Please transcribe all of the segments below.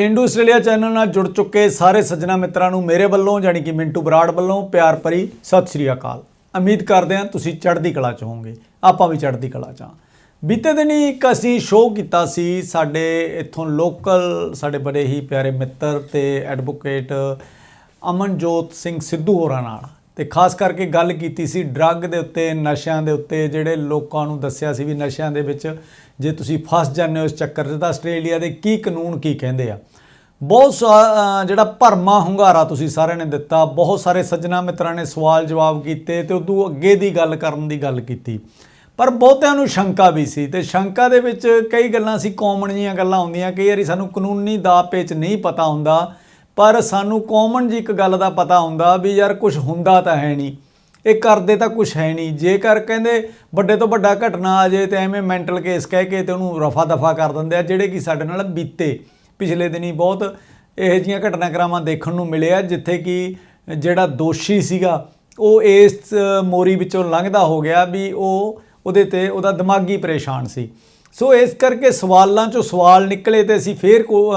ਪਿੰਡੂ Australia channel ਨਾਲ ਜੁੜ ਚੁੱਕੇ ਸਾਰੇ ਸੱਜਣਾ ਮਿੱਤਰਾਂ ਨੂੰ ਮੇਰੇ ਵੱਲੋਂ ਜਾਨੀ ਕਿ ਮਿੰਟੂ ਬਰਾੜ ਵੱਲੋਂ ਪਿਆਰ ਭਰੀ ਸਤਿ ਸ੍ਰੀ ਅਕਾਲ। ਉਮੀਦ ਕਰਦੇ ਹਾਂ ਤੁਸੀਂ ਚੜ੍ਹਦੀ ਕਲਾ ਚ ਹੋਵੋਗੇ। ਆਪਾਂ ਵੀ ਚੜ੍ਹਦੀ ਕਲਾ ਚ ਹਾਂ। ਬੀਤੇ ਦਿਨੀ ਇੱਕ ਅਸੀਂ ਸ਼ੋਅ ਕੀਤਾ ਸੀ ਸਾਡੇ ਇੱਥੋਂ ਲੋਕਲ ਸਾਡੇ ਬੜੇ ਹੀ ਪਿਆਰੇ ਮਿੱਤਰ ਤੇ ਐਡਵੋਕੇਟ ਅਮਨਜੋਤ ਸਿੰਘ ਸਿੱਧੂ ਹੋਰਾਂ ਨਾਲ। ਤੇ ਖਾਸ ਕਰਕੇ ਗੱਲ ਕੀਤੀ ਸੀ ਡਰੱਗ ਦੇ ਉੱਤੇ, ਨਸ਼ਿਆਂ ਦੇ ਉੱਤੇ, ਜਿਹੜੇ ਲੋਕਾਂ ਨੂੰ ਦੱਸਿਆ ਸੀ ਵੀ ਨਸ਼ਿਆਂ ਦੇ ਵਿੱਚ ਜੇ ਤੁਸੀਂ ਫਸ ਜਾਂਦੇ ਹੋ ਇਸ ਚੱਕਰ 'ਚ, ਤਾਂ ਆਸਟ੍ਰੇਲੀਆ ਦੇ ਕੀ ਕਾਨੂੰਨ ਕੀ ਕਹਿੰਦੇ ਆ? ਬਹੁਤ ਸਾ- ਜਿਹੜਾ ਭਰਮਾ ਹੁੰਗਾਰਾ ਤੁਸੀਂ ਸਾਰਿਆਂ ਨੇ ਦਿੱਤਾ, ਬਹੁਤ ਸਾਰੇ ਸੱਜਣਾ ਮਿੱਤਰਾਂ ਨੇ ਸਵਾਲ ਜਵਾਬ ਕੀਤੇ ਤੇ ਉਦੋਂ ਅੱਗੇ ਦੀ ਗੱਲ ਕਰਨ ਦੀ ਗੱਲ ਕੀਤੀ। ਪਰ ਬਹੁਤਿਆਂ ਨੂੰ ਸ਼ੰਕਾ ਵੀ ਸੀ ਤੇ ਸ਼ੰਕਾ ਦੇ ਵਿੱਚ ਕਈ ਗੱਲਾਂ ਸੀ ਕਾਮਨ ਜੀਆਂ ਗੱਲਾਂ ਹੁੰਦੀਆਂ, ਕਈ ਵਾਰੀ ਸਾਨੂੰ ਕਾਨੂੰਨੀ ਦਾਅ ਪੇਚ ਨਹੀਂ ਪਤਾ ਹੁੰਦਾ, ਪਰ ਸਾਨੂੰ ਕਾਮਨ ਜੀ ਇੱਕ ਗੱਲ ਦਾ ਪਤਾ ਹੁੰਦਾ ਵੀ ਯਾਰ ਕੁਝ ਹੁੰਦਾ ਤਾਂ ਹੈ ਨਹੀਂ। ਇਹ ਕਰਦੇ ਤਾਂ ਕੁਝ ਹੈ ਨਹੀਂ। ਜੇਕਰ ਕਹਿੰਦੇ ਵੱਡੇ ਤੋਂ ਵੱਡਾ ਘਟਨਾ ਆ ਜੇ ਤੇ ਐਵੇਂ ਮੈਂਟਲ ਕੇਸ ਕਹਿ ਕੇ ਤੇ ਉਹਨੂੰ ਰਫਾ ਦਫਾ ਕਰ ਦਿੰਦੇ ਆ, ਜਿਹੜੇ ਕਿ ਸਾਡੇ ਨਾਲ ਬੀਤੇ ਪਿਛਲੇ ਦਿਨੀ ਬਹੁਤ ਇਹੋ ਜਿਹੀਆਂ ਘਟਨਾਕ੍ਰਮਾਂ ਦੇਖਣ ਨੂੰ ਮਿਲਿਆ ਜਿੱਥੇ ਕਿ ਜਿਹੜਾ ਦੋਸ਼ੀ ਸੀਗਾ, ਉਹ ਇਸ ਮੋਰੀ ਵਿੱਚੋਂ ਲੰਘਦਾ ਹੋ ਗਿਆ ਵੀ ਉਹ ਉਹਦੇ ਤੇ ਉਹਦਾ ਦਿਮਾਗੀ ਪਰੇਸ਼ਾਨ ਸੀ। ਸੋ ਇਸ ਕਰਕੇ ਸਵਾਲਾਂ ਚੋਂ ਸਵਾਲ ਨਿਕਲੇ ਤੇ ਅਸੀਂ ਫੇਰ ਕੋ-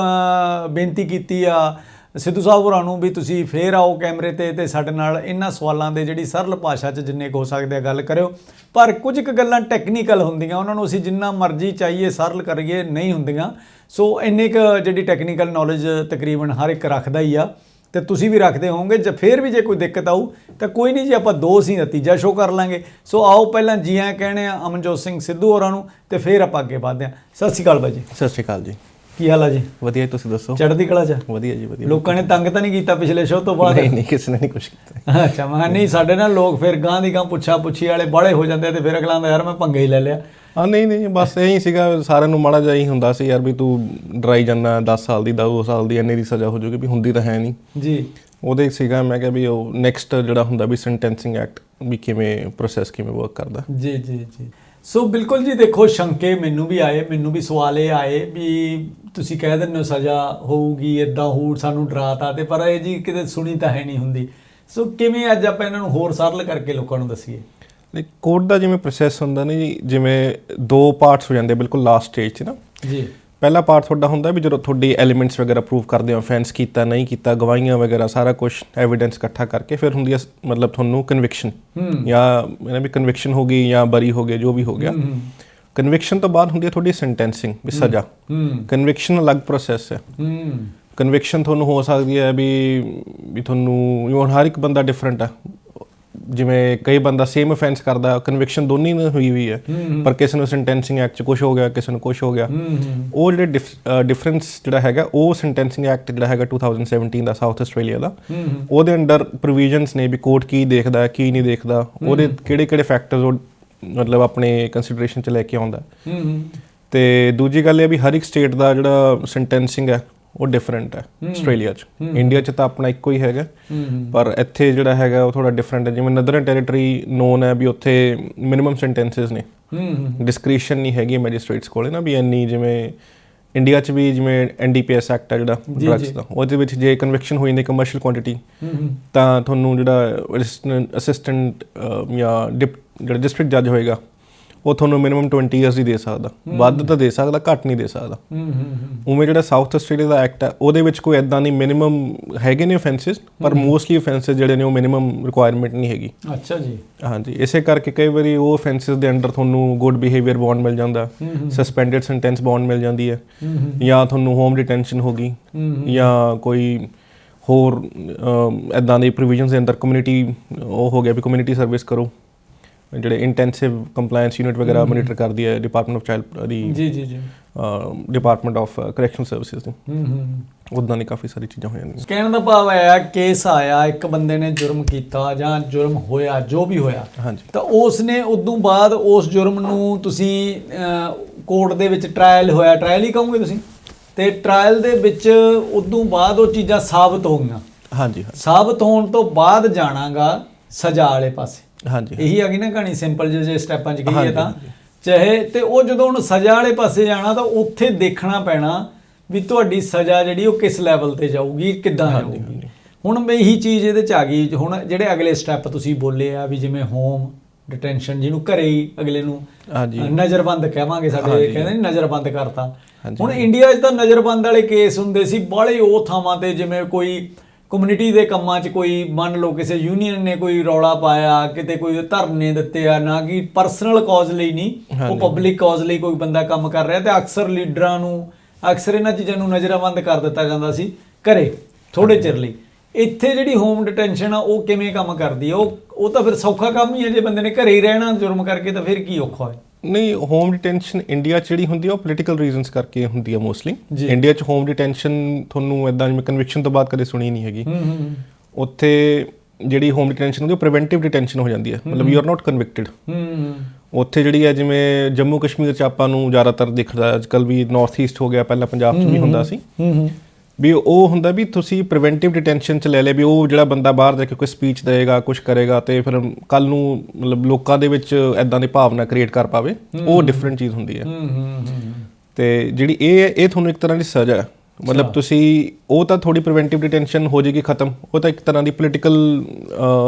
ਬੇਨਤੀ ਕੀਤੀ ਆ ਸਿੱਧੂ ਸਾਹਿਬ ਹੋਰਾਂ ਨੂੰ ਵੀ ਤੁਸੀਂ ਫੇਰ ਆਓ ਕੈਮਰੇ ਤੇ ਤੇ ਸਾਡੇ ਨਾਲ ਇਹਨਾਂ ਸਵਾਲਾਂ ਦੇ ਜਿਹੜੀ ਸਰਲ ਭਾਸ਼ਾ 'ਚ ਜਿੰਨੇ ਕੁ ਹੋ ਸਕਦੇ ਆ ਗੱਲ ਕਰਿਓ। ਪਰ ਕੁਝ ਕੁ ਗੱਲਾਂ ਟੈਕਨੀਕਲ ਹੁੰਦੀਆਂ, ਉਹਨਾਂ ਨੂੰ ਅਸੀਂ ਜਿੰਨਾ ਮਰਜ਼ੀ ਚਾਹੀਏ, ਸਰਲ ਕਰੀਏ, ਨਹੀਂ ਹੁੰਦੀਆਂ। ਸੋ ਇੰਨੇ ਕੁ ਜਿਹੜੀ ਟੈਕਨੀਕਲ ਨੌਲੇਜ ਤਕਰੀਬਨ ਹਰ ਇੱਕ ਰੱਖਦਾ ਹੀ ਆ। ਤੇ ਤੁਸੀਂ ਵੀ ਰੱਖਦੇ ਹੋਵੋਗੇ, ਜੇ ਫੇਰ ਵੀ ਜੇ ਕੋਈ ਦਿੱਕਤ ਆਊ, ਤਾਂ ਕੋਈ ਨਹੀਂ ਜੀ, ਆਪਾਂ ਦੋ ਸੀ ਨਤੀਜਾ ਸ਼ੋ ਕਰ ਲਾਂਗੇ। ਸੋ ਆਓ ਪਹਿਲਾਂ ਜੀ ਆਇਆਂ ਕਹਿਣੇ ਆ ਅਮਨਜੋਤ ਸਿੰਘ ਸਿੱਧੂ ਹੋਰਾਂ ਨੂੰ, ਤੇ ਫੇਰ ਆਪਾਂ ਅੱਗੇ ਵਧਦੇ ਹਾਂ। ਸਤਿ ਸ਼੍ਰੀ ਅਕਾਲ ਬਾਈ ਜੀ। ਸਤਿ ਸ਼੍ਰੀ ਅਕਾਲ ਜੀ। ਕੀ ਹਾਲ ਆ ਜੀ? ਵਧੀਆ ਜੀ, ਤੁਸੀਂ ਦੱਸੋ? ਚੜ੍ਹਦੀ ਕਲਾ ਚ? ਵਧੀਆ ਜੀ ਵਧੀਆ। ਲੋਕਾਂ ਨੇ ਤੰਗ ਤਾਂ ਨਹੀਂ ਕੀਤਾ ਪਿਛਲੇ ਸ਼ੋਅ ਤੋਂ ਬਾਅਦ? ਨਹੀਂ ਨਹੀਂ ਕਿਸੇ ਨੇ ਨਹੀਂ ਕੁਝ ਕੀਤਾ। ਅੱਛਾ ਮੈਂ ਕਿਹਾ ਨਹੀਂ ਸਾਡੇ ਨਾਲ ਲੋਕ ਫਿਰ ਗਾਂ ਦੀ ਗਾਂ ਪੁੱਛਾ ਪੁੱਛੀ ਵਾਲੇ ਬਾੜੇ ਹੋ ਜਾਂਦੇ ਆ ਤੇ ਫਿਰ ਅਗਲਾ ਆਂਦਾ ਯਾਰ ਮੈਂ ਪੰਗਾ ਹੀ ਲੈ ਲਿਆ। ਆ ਨਹੀਂ ਨਹੀਂ ਬਸ ਇਹੀ ਸੀਗਾ ਸਾਰਿਆਂ ਨੂੰ ਮਾੜਾ ਜਿਹਾ ਹੀ ਹੁੰਦਾ ਸੀ ਯਾਰ ਵੀ ਤੂੰ ਡਰਾਈ ਜਾਂਦਾ 10 ਸਾਲ ਦੀ 2 ਸਾਲ ਦੀ ਇੰਨੇ ਦੀ ਸਜ਼ਾ ਹੋ ਜਾਊਗੀ ਵੀ ਹੁੰਦੀ ਤਾਂ ਹੈ ਨਹੀਂ। ਜੀ। ਉਹਦੇ ਸੀਗਾ ਮੈਂ ਕਿਹਾ ਵੀ ਉਹ ਨੈਕਸਟ ਜਿਹੜਾ ਹੁੰਦਾ ਵੀ ਸੈਂਟੈਂਸਿੰਗ ਐਕਟ ਵੀ ਕਿਵੇਂ ਪ੍ਰੋਸੈਸ ਕਿਵੇਂ ਵਰਕ ਕਰਦਾ। ਜੀ ਜੀ ਜੀ। ਸੋ ਬਿਲਕੁਲ ਜੀ ਦੇਖੋ ਸ਼ੰਕੇ ਮੈਨੂੰ ਵੀ ਆਏ ਮੈਨੂੰ ਵੀ ਸਵਾਲ ਇਹ ਆਏ ਵੀ ਤੁਸੀਂ ਕਹਿ ਦਿੰਦੇ ਹੋ ਸਜ਼ਾ ਹੋਊਗੀ ਇਦਾਂ ਹੋਊ ਸਾਨੂੰ ਡਰਾਤਾ ਤੇ ਪਰ ਇਹ ਜੀ ਕਿਤੇ ਸੁਣੀ ਤਾਂ ਹੈ ਨਹੀਂ ਹੁੰਦੀ। ਸੋ ਕਿਵੇਂ ਅੱਜ ਆਪਾਂ ਇਹਨਾਂ ਨੂੰ ਹੋਰ ਸਰਲ ਕਰਕੇ ਲੋਕਾਂ ਨੂੰ ਦੱਸੀਏ? ਲਾਈਕ ਕੋਰਟ ਦਾ ਜਿਵੇਂ ਪ੍ਰੋਸੈਸ ਹੁੰਦਾ ਨਾ ਜੀ ਜਿਵੇਂ ਦੋ ਪਾਰਟਸ ਹੋ ਜਾਂਦੇ ਬਿਲਕੁਲ ਲਾਸਟ ਸਟੇਜ 'ਚ ਨਾ। ਜੀ। ਪਹਿਲਾ ਪਾਰਟ ਤੁਹਾਡਾ ਹੁੰਦਾ ਵੀ ਜਦੋਂ ਤੁਹਾਡੀ ਐਲੀਮੈਂਟਸ ਵਗੈਰਾ ਪ੍ਰੂਵ ਕਰਦੇ ਹੋ ਫੈਂਸ ਕੀਤਾ ਨਹੀਂ ਕੀਤਾ ਗਵਾਹੀਆਂ ਵਗੈਰਾ ਸਾਰਾ ਕੁਝ ਐਵੀਡੈਂਸ ਇਕੱਠਾ ਕਰਕੇ ਫਿਰ ਹੁੰਦੀ ਹੈ ਮਤਲਬ ਤੁਹਾਨੂੰ ਕਨਵਿਕਸ਼ਨ ਜਾਂ ਇਹਨਾਂ ਵੀ ਕਨਵਿਕਸ਼ਨ ਹੋ ਗਈ ਜਾਂ ਬਰੀ ਹੋ ਗਏ ਜੋ ਵੀ ਹੋ ਗਿਆ। ਕਨਵਿਕਸ਼ਨ ਤੋਂ ਬਾਅਦ ਹੁੰਦੀ ਹੈ ਤੁਹਾਡੀ ਸੈਂਟੈਂਸਿੰਗ ਵੀ ਸਜ਼ਾ। ਕਨਵਿਕਸ਼ਨ ਅਲੱਗ ਪ੍ਰੋਸੈਸ ਹੈ। ਕਨਵਿਕਸ਼ਨ ਤੁਹਾਨੂੰ ਹੋ ਸਕਦੀ ਹੈ ਵੀ ਵੀ ਤੁਹਾਨੂੰ ਹੁਣ ਹਰ ਇੱਕ ਬੰਦਾ ਡਿਫਰੈਂਟ ਹੈ ਜਿਵੇਂ ਕਈ ਬੰਦਾ ਸੇਮ ਅਫੈਂਸ ਕਰਦਾ ਕਨਵਿਕਸ਼ਨ ਦੋਨੀ ਨਾਲ ਹੋਈ ਹੋਈ ਹੈ। ਪਰ ਕਿਸੇ ਨੂੰ ਸੈਂਟੈਂਸਿੰਗ ਐਕਟ 'ਚ ਕੁਝ ਹੋ ਗਿਆ ਕਿਸੇ ਨੂੰ ਕੁਝ ਹੋ ਗਿਆ। ਉਹ ਜਿਹੜੇ ਡਿਫਰੈਂਸ ਜਿਹੜਾ ਹੈਗਾ ਉਹ ਸੈਂਟੈਂਸਿੰਗ ਐਕਟ ਜਿਹੜਾ ਹੈਗਾ 2017 ਦਾ ਸਾਊਥ ਆਸਟ੍ਰੇਲੀਆ ਦਾ। ਉਹਦੇ ਅੰਡਰ ਪ੍ਰੋਵੀਜ਼ਨਸ ਨੇ ਵੀ ਕੋਰਟ ਕੀ ਦੇਖਦਾ ਕੀ ਨਹੀਂ ਦੇਖਦਾ ਉਹਦੇ ਕਿਹੜੇ ਕਿਹੜੇ ਫੈਕਟਰਸ ਉਹ ਮਤਲਬ ਆਪਣੇ ਕੰਸੀਡਰੇਸ਼ਨ 'ਚ ਲੈ ਕੇ ਆਉਂਦਾ। ਤੇ ਦੂਜੀ ਗੱਲ ਇਹ ਵੀ ਹਰ ਇੱਕ ਸਟੇਟ ਦਾ ਜਿਹੜਾ ਸੈਂਟੈਂਸਿੰਗ ਹੈ ਉਹ ਡਿਫਰੈਂਟ ਹੈ ਆਸਟ੍ਰੇਲੀਆ 'ਚ। ਇੰਡੀਆ 'ਚ ਤਾਂ ਆਪਣਾ ਇੱਕੋ ਹੀ ਹੈਗਾ। ਪਰ ਇੱਥੇ ਜਿਹੜਾ ਹੈਗਾ ਉਹ ਥੋੜਾ ਡਿਫਰੈਂਟ ਹੈ। ਜਿਵੇਂ ਨਦਰਨ ਟੈਰੀਟਰੀ ਨੋਨ ਹੈ ਵੀ ਉੱਥੇ ਮਿਨੀਮਮ ਸੈਂਟੈਂਸਸ ਨੇ। ਡਿਸਕ੍ਰੀਸ਼ਨ ਨਹੀਂ ਹੈਗੀ ਮੈਜਿਸਟ੍ਰੇਟਸ ਕੋਲੇ ਨਾ ਵੀ ਇੰਨੀ ਜਿਵੇਂ ਇੰਡੀਆ 'ਚ ਵੀ ਜਿਵੇਂ ਐਨਡੀਪੀਐਸ ਐਕਟ ਹੈ ਜਿਹੜਾ ਡਰੱਗਸ ਦਾ। ਉਹਦੇ ਵਿੱਚ ਜੇ ਕਨਵਿਕਸ਼ਨ ਹੋਈ ਜਾਂਦੀ ਕਮਰਸ਼ੀਅਲ ਕੁਆਂਟੀਟੀ ਤਾਂ ਤੁਹਾਨੂੰ ਜਿਹੜਾ ਅਸਿਸਟੈਂਟ ਜਾਂ ਜਿਹੜਾ ਡਿਸਟ੍ਰਿਕਟ ਜੱਜ ਹੋਏਗਾ ਉਹ ਤੁਹਾਨੂੰ ਮਿਨੀਮਮ 20 ਇਅਰਸ ਹੀ ਦੇ ਸਕਦਾ। ਵੱਧ ਤਾਂ ਦੇ ਸਕਦਾ ਘੱਟ ਨਹੀਂ ਦੇ ਸਕਦਾ। ਹੂੰ ਹੂੰ ਉਵੇਂ ਜਿਹੜਾ ਸਾਊਥ ਆਸਟ੍ਰੇਲੀਆ ਦਾ ਐਕਟ ਹੈ ਉਹਦੇ ਵਿੱਚ ਕੋਈ ਐਦਾਂ ਨਹੀਂ ਮਿਨੀਮਮ ਹੈਗੇ ਨੇ ਆਫੈਂਸਸ ਪਰ ਮੋਸਟਲੀ ਆਫੈਂਸਸ ਜਿਹੜੇ ਨੇ ਉਹ ਮਿਨੀਮਮ ਰਿਕੁਆਇਰਮੈਂਟ ਨਹੀਂ ਹੈਗੀ। ਅੱਛਾ ਜੀ। ਹਾਂਜੀ ਇਸੇ ਕਰਕੇ ਕਈ ਵਾਰੀ ਉਹ ਆਫੈਂਸਸ ਦੇ ਅੰਡਰ ਤੁਹਾਨੂੰ ਗੁੱਡ ਬਿਹੇਵੀਅਰ ਬੌਂਡ ਮਿਲ ਜਾਂਦਾ ਸਸਪੈਂਡਡ ਸੈਂਟੈਂਸ ਬੌਂਡ ਮਿਲ ਜਾਂਦੀ ਹੈ। ਜਾਂ ਤੁਹਾਨੂੰ ਹੋਮ ਡਿਟੈਂਸ਼ਨ ਹੋ ਗਈ। ਜਾਂ ਕੋਈ ਹੋਰ ਐਦਾਂ ਦੇ ਪ੍ਰੋਵੀਜ਼ਨਸ ਦੇ ਅੰਦਰ ਕਮਿਊਨਿਟੀ ਉਹ ਹੋ ਗਿਆ ਵੀ ਕਮਿਊਨਿਟੀ ਸਰਵਿਸ ਕਰੋ। ਜਿਹੜੇ ਇੰਟੈਂਸਿਵ ਕੰਪਲਾਈਂਸ ਯੂਨਿਟ ਵਗੈਰਾ ਮੋਨੀਟਰ ਕਰਦੀ ਹੈ ਡਿਪਾਰਟਮੈਂਟ ਆਫ ਚਾਈਲਡ ਦੀ ਜੀ ਜੀ ਜੀ। ਡਿਪਾਰਟਮੈਂਟ ਆਫ ਕਰੈਕਸ਼ਨ ਸਰਵਿਸਿਜ਼ ਦੀ। ਹੂੰ ਹੂੰ ਉਦਾਂ ਦੀ ਕਾਫੀ ਸਾਰੀ ਚੀਜ਼ਾਂ ਹੋ ਜਾਂਦੀਆਂ ਕਹਿਣ ਦਾ ਭਾਵ ਹੈ ਕੇਸ ਆਇਆ ਇੱਕ ਬੰਦੇ ਨੇ ਜੁਰਮ ਕੀਤਾ ਜਾਂ ਜੁਰਮ ਹੋਇਆ ਜੋ ਵੀ ਹੋਇਆ ਹਾਂਜੀ। ਤਾਂ ਉਸ ਨੇ ਉਦੋਂ ਬਾਅਦ ਉਸ ਜੁਰਮ ਨੂੰ ਤੁਸੀਂ ਕੋਰਟ ਦੇ ਵਿੱਚ ਟ੍ਰਾਇਲ ਹੋਇਆ। ਟ੍ਰਾਇਲ ਹੀ ਕਹੋਗੇ ਤੁਸੀਂ? ਤੇ ਟ੍ਰਾਇਲ ਦੇ ਵਿੱਚ ਉਦੋਂ ਬਾਅਦ ਉਹ ਚੀਜ਼ਾਂ ਸਾਬਤ ਹੋ ਗਈਆਂ ਹਾਂਜੀ। ਸਾਬਤ ਹੋਣ ਤੋਂ ਬਾਅਦ ਜਾਣਾਗਾ ਸਜ਼ਾ ਵਾਲੇ ਪਾਸੇ। ਹਾਂਜੀ ਇਹੀ ਆ ਗਈ ਨਾ ਕਹਾਣੀ ਸਿੰਪਲ ਜਿਹੇ ਸਟੈਪਾਂ 'ਚ ਗਈ ਹੈ ਤਾਂ। ਚਾਹੇ ਤੇ ਉਹ ਜਦੋਂ ਹੁਣ ਸਜ਼ਾ ਵਾਲੇ ਪਾਸੇ ਜਾਣਾ ਤਾਂ ਉੱਥੇ ਦੇਖਣਾ ਪੈਣਾ ਵੀ ਤੁਹਾਡੀ ਸਜ਼ਾ ਜਿਹੜੀ ਉਹ ਕਿਸ ਲੈਵਲ ਤੇ ਜਾਊਗੀ ਕਿੱਦਾਂ ਜਾਊਗੀ। ਹੁਣ ਮੈਂ ਇਹੀ ਚੀਜ਼ ਇਹਦੇ 'ਚ ਆ ਗਈ ਹੁਣ ਜਿਹੜੇ ਅਗਲੇ ਸਟੈਪ ਤੁਸੀਂ ਬੋਲੇ ਆ ਵੀ ਜਿਵੇਂ ਹੋਮ ਡਿਟੈਂਸ਼ਨ ਜਿਹਨੂੰ ਘਰੇ ਹੀ ਅਗਲੇ ਨੂੰ ਹਾਂਜੀ। ਨਜ਼ਰਬੰਦ ਕਹਾਂਗੇ ਸਾਡੇ ਕਹਿੰਦੇ ਨੀ ਨਜ਼ਰਬੰਦ ਕਰਤਾ। ਹੁਣ ਇੰਡੀਆ 'ਚ ਤਾਂ ਨਜ਼ਰਬੰਦ ਵਾਲੇ ਕੇਸ ਹੁੰਦੇ ਸੀ ਬਾਹਲੇ ਉਹ ਥਾਵਾਂ ਤੇ ਜਿਵੇਂ ਕੋਈ ਕਮਿਊਨਿਟੀ ਦੇ ਕੰਮਾਂ 'ਚ ਕੋਈ ਮੰਨ ਲਓ ਕਿਸੇ ਯੂਨੀਅਨ ਨੇ ਕੋਈ ਰੌਲਾ ਪਾਇਆ ਕਿਤੇ ਕੋਈ ਧਰਨੇ ਦਿੱਤੇ ਆ ਨਾ ਕਿ ਪਰਸਨਲ ਕਾਜ਼ ਲਈ ਨਹੀਂ ਉਹ ਪਬਲਿਕ ਕਾਜ਼ ਲਈ ਕੋਈ ਬੰਦਾ ਕੰਮ ਕਰ ਰਿਹਾ ਤੇ ਅਕਸਰ ਲੀਡਰਾਂ ਨੂੰ ਅਕਸਰ ਇਹਨਾਂ ਚੀਜ਼ਾਂ ਨੂੰ ਨਜ਼ਰਬੰਦ ਕਰ ਦਿੱਤਾ ਜਾਂਦਾ ਸੀ ਘਰੇ ਥੋੜੇ ਚਿਰ ਲਈ। ਇੱਥੇ ਜਿਹੜੀ ਹੋਮ ਡਿਟੈਂਸ਼ਨ ਆ ਉਹ ਕਿਵੇਂ ਕੰਮ ਕਰਦੀ ਆ? ਉਹ ਉਹ ਤਾਂ ਫਿਰ ਸੌਖਾ ਕੰਮ ਹੀ ਹੈ ਜੇ ਬੰਦੇ ਨੇ ਘਰੇ ਹੀ ਰਹਿਣਾ ਜੁਰਮ ਕਰਕੇ ਤਾਂ ਫਿਰ ਕੀ ਔਖਾ ਹੈ? ਨਹੀਂ ਹੋਮ ਡਿਟੈਂਸ਼ਨ ਇੰਡੀਆ 'ਚ ਜਿਹੜੀ ਹੁੰਦੀ ਆ ਉਹ ਪੋਲੀਟੀਕਲ ਰੀਜ਼ਨਸ ਕਰਕੇ ਹੁੰਦੀ ਆ ਮੋਸਟਲੀ। ਇੰਡੀਆ 'ਚ ਹੋਮ ਡਿਟੈਂਸ਼ਨ ਤੁਹਾਨੂੰ ਇਦਾਂ ਜਿਵੇਂ ਕਨਵਿਕਸ਼ਨ ਤੋਂ ਬਾਅਦ ਕਦੇ ਸੁਣੀ ਨਹੀਂ ਹੈਗੀ। ਉੱਥੇ ਜਿਹੜੀ ਹੋਮ ਡਿਟੈਂਸ਼ਨ ਹੁੰਦੀ ਉਹ ਪ੍ਰੀਵੈਂਟਿਵ ਡਿਟੈਂਸ਼ਨ ਹੋ ਜਾਂਦੀ ਹੈ ਮਤਲਬ ਯੂ ਆਰ ਨਾਟ ਕਨਵਿਕਟਡ ਉੱਥੇ ਜਿਹੜੀ ਹੈ ਜਿਵੇਂ ਜੰਮੂ ਕਸ਼ਮੀਰ 'ਚ ਆਪਾਂ ਨੂੰ ਜ਼ਿਆਦਾਤਰ ਦਿਖਦਾ ਅੱਜਕੱਲ ਵੀ ਨਾਰਥ ਈਸਟ ਹੋ ਗਿਆ ਪਹਿਲਾਂ ਪੰਜਾਬ 'ਚ ਵੀ ਹੁੰਦਾ ਸੀ। ਵੀ ਉਹ ਹੁੰਦਾ ਵੀ ਤੁਸੀਂ ਪ੍ਰੀਵੈਂਟਿਵ ਡਿਟੈਂਸ਼ਨ 'ਚ ਲੈ ਲੈ ਵੀ ਉਹ ਜਿਹੜਾ ਬੰਦਾ ਬਾਹਰ ਜਾ ਕੇ ਕੋਈ ਸਪੀਚ ਦੇਗਾ ਕੁਝ ਕਰੇਗਾ ਤੇ ਫਿਰ ਕੱਲ ਨੂੰ ਮਤਲਬ ਲੋਕਾਂ ਦੇ ਵਿੱਚ ਐਦਾਂ ਦੀ ਭਾਵਨਾ ਕ੍ਰੀਏਟ ਕਰ ਪਾਵੇ ਉਹ ਡਿਫਰੈਂਟ ਚੀਜ਼ ਹੁੰਦੀ ਹੈ। ਹੂੰ ਹੂੰ ਤੇ ਜਿਹੜੀ ਇਹ ਹੈ, ਇਹ ਤੁਹਾਨੂੰ ਇੱਕ ਤਰ੍ਹਾਂ ਦੀ ਸਜ਼ਾ ਹੈ। ਮਤਲਬ ਤੁਸੀਂ ਉਹ ਤਾਂ ਥੋੜੀ ਪ੍ਰੀਵੈਂਟਿਵ ਡਿਟੈਂਸ਼ਨ ਹੋ ਜੇਗੀ ਖਤਮ। ਉਹ ਤਾਂ ਇੱਕ ਤਰ੍ਹਾਂ ਦੀ ਪੋਲੀਟੀਕਲ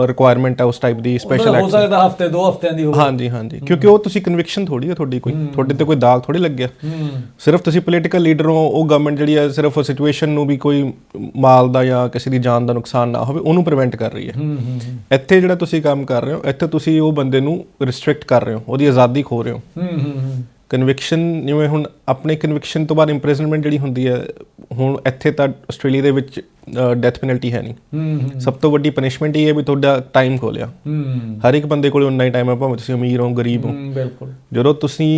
ਰਿਕੁਆਇਰਮੈਂਟ ਹੈ ਉਸ ਟਾਈਪ ਦੀ ਸਪੈਸ਼ਲ ਹੋ ਸਕਦਾ ਹਫ਼ਤੇ ਦੋ ਹਫਤਿਆਂ ਦੀ ਹੋਵੇ। ਹਾਂਜੀ ਹਾਂਜੀ। ਕਿਉਂਕਿ ਉਹ ਤੁਸੀਂ ਕਨਵਿਕਸ਼ਨ ਥੋੜੀ ਹੈ ਤੁਹਾਡੀ ਕੋਈ। ਤੁਹਾਡੇ ਤੇ ਕੋਈ ਦਾਗ ਥੋੜੀ ਲੱਗਿਆ। ਸਿਰਫ ਤੁਸੀਂ ਪੋਲੀਟੀਕਲ ਲੀਡਰ ਹੋ ਉਹ ਗਵਰਨਮੈਂਟ ਜਿਹੜੀ ਹੈ ਸਿਰਫ ਸਿਚੁਏਸ਼ਨ ਨੂੰ ਵੀ ਕੋਈ ਮਾਲ ਦਾ ਜਾਂ ਕਿਸੇ ਦੀ ਜਾਨ ਦਾ ਨੁਕਸਾਨ ਨਾ ਹੋਵੇ ਉਹਨੂੰ ਪ੍ਰੀਵੈਂਟ ਕਰ ਰਹੀ ਹੈ। ਇੱਥੇ ਜਿਹੜਾ ਤੁਸੀਂ ਕੰਮ ਕਰ ਰਹੇ ਹੋ ਇੱਥੇ ਤੁਸੀਂ ਉਹ ਬੰਦੇ ਨੂੰ ਰਿਸਟ੍ਰਿਕਟ ਕਰ ਰਹੇ ਹੋ ਉਹਦੀ ਆਜ਼ਾਦੀ ਖੋ ਰਹੇ ਹੂੰ। ਕਨਵਿਕਸ਼ਨ ਜਿਵੇਂ ਹੁਣ ਆਪਣੇ ਕਨਵਿਕਸ਼ਨ ਤੋਂ ਬਾਅਦ ਇੰਪ੍ਰਿਜ਼ਨਮੈਂਟ ਜਿਹੜੀ ਹੁੰਦੀ ਹੈ ਹੁਣ ਇੱਥੇ ਤਾਂ ਆਸਟ੍ਰੇਲੀਆ ਦੇ ਵਿੱਚ ਡੈਥ ਪੈਨਲਟੀ ਹੈ ਨਹੀਂ। ਸਭ ਤੋਂ ਵੱਡੀ ਪਨਿਸ਼ਮੈਂਟ ਇਹ ਹੈ ਵੀ ਤੁਹਾਡਾ ਟਾਈਮ ਖੋ ਲਿਆ ਹੂੰ। ਹਰ ਇੱਕ ਬੰਦੇ ਕੋਲ ਉਨਾ ਹੀ ਟਾਈਮ ਹੈ ਭਾਵੇਂ ਤੁਸੀਂ ਅਮੀਰ ਹੋ ਗਰੀਬ ਹੋ। ਬਿਲਕੁਲ। ਜਦੋਂ ਤੁਸੀਂ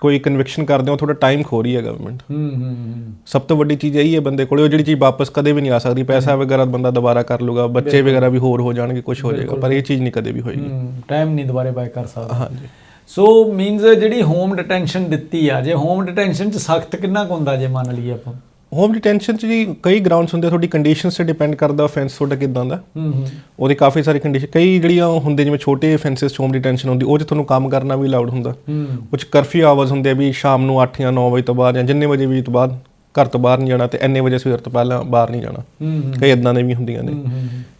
ਕੋਈ ਕਨਵਿਕਸ਼ਨ ਕਰਦੇ ਹੋ ਤੁਹਾਡਾ ਟਾਈਮ ਖੋ ਰਹੀ ਹੈ ਗਵਰਨਮੈਂਟ ਹੂੰ ਹੂੰ ਸਭ ਤੋਂ ਵੱਡੀ ਚੀਜ਼ ਇਹੀ ਹੈ ਬੰਦੇ ਕੋਲੇ ਉਹ ਜਿਹੜੀ ਚੀਜ਼ ਵਾਪਸ ਕਦੇ ਵੀ ਨਹੀਂ ਆ ਸਕਦੀ। ਪੈਸਾ ਵਗੈਰਾ ਬੰਦਾ ਦੁਬਾਰਾ ਕਰ ਲੂਗਾ ਬੱਚੇ ਵਗੈਰਾ ਵੀ ਹੋਰ ਹੋ ਜਾਣਗੇ ਕੁਝ ਹੋ ਜਾਏਗਾ ਪਰ ਇਹ ਚੀਜ਼ ਨਹੀਂ ਕਦੇ ਵੀ ਹੋਏਗੀ। ਟਾਈਮ ਨਹੀਂ ਦੁਬਾਰੇ ਬਾਈ ਕਰ ਸਕਦਾ। ਹਾਂਜੀ। ਸੋ ਮੀਨਸ ਜਿਹੜੀ ਹੋਮ ਡਿਟੈਂਸ਼ਨ ਦਿੱਤੀ ਆ ਜੇ ਹੋਮ ਡਿਟੈਂਸ਼ਨ ਚ ਸਖਤ ਕਿੰਨਾ ਕੁ ਹੁੰਦਾ ਜੇ ਮੰਨ ਲਈਏ ਆਪਾਂ? ਹੋਮ ਡਿਟੈਂਸ਼ਨ ਚ ਜੀ ਕਈ ਗਰਾਊਂਡਸ ਹੁੰਦੇ ਤੁਹਾਡੀ ਕੰਡੀਸ਼ਨਸ ਤੇ ਡਿਪੈਂਡ ਕਰਦਾ ਆਫੈਂਸ ਤੁਹਾਡਾ ਕਿਦਾਂ ਦਾ। ਹੂੰ ਹੂੰ। ਉਹਦੇ ਕਾਫੀ ਸਾਰੇ ਕੰਡੀਸ਼ਨ ਕਈ ਜਿਹੜੀਆਂ ਹੁੰਦੇ ਜਿਵੇਂ ਛੋਟੇ ਆਫੈਂਸਸ ਚ ਹੋਮ ਡਿਟੈਂਸ਼ਨ ਹੁੰਦੀ ਉਹ ਚ ਤੁਹਾਨੂੰ ਕੰਮ ਕਰਨਾ ਵੀ ਅਲਾਉਡ ਹੁੰਦਾ। ਹੂੰ। ਉਹ ਚ ਕਰਫਿਊ ਆਵਰਸ ਹੁੰਦੇ ਆ ਵੀ ਸ਼ਾਮ ਨੂੰ 8 ਜਾਂ 9 ਵਜੇ ਤੋਂ ਬਾਅਦ ਜਾਂ ਜਿੰਨੇ ਵਜੇ ਵੀ ਤੋਂ ਬਾਅਦ ਘਰ ਤੋਂ ਬਾਹਰ ਨਹੀਂ ਜਾਣਾ ਤੇ ਇੰਨੇ ਵਜੇ ਸਵੇਰ ਤੋਂ ਪਹਿਲਾਂ ਬਾਹਰ ਨਹੀਂ ਜਾਣਾ। ਕਈ ਇਦਾਂ ਦੇ ਵੀ ਹੁੰਦੀਆਂ ਨੇ।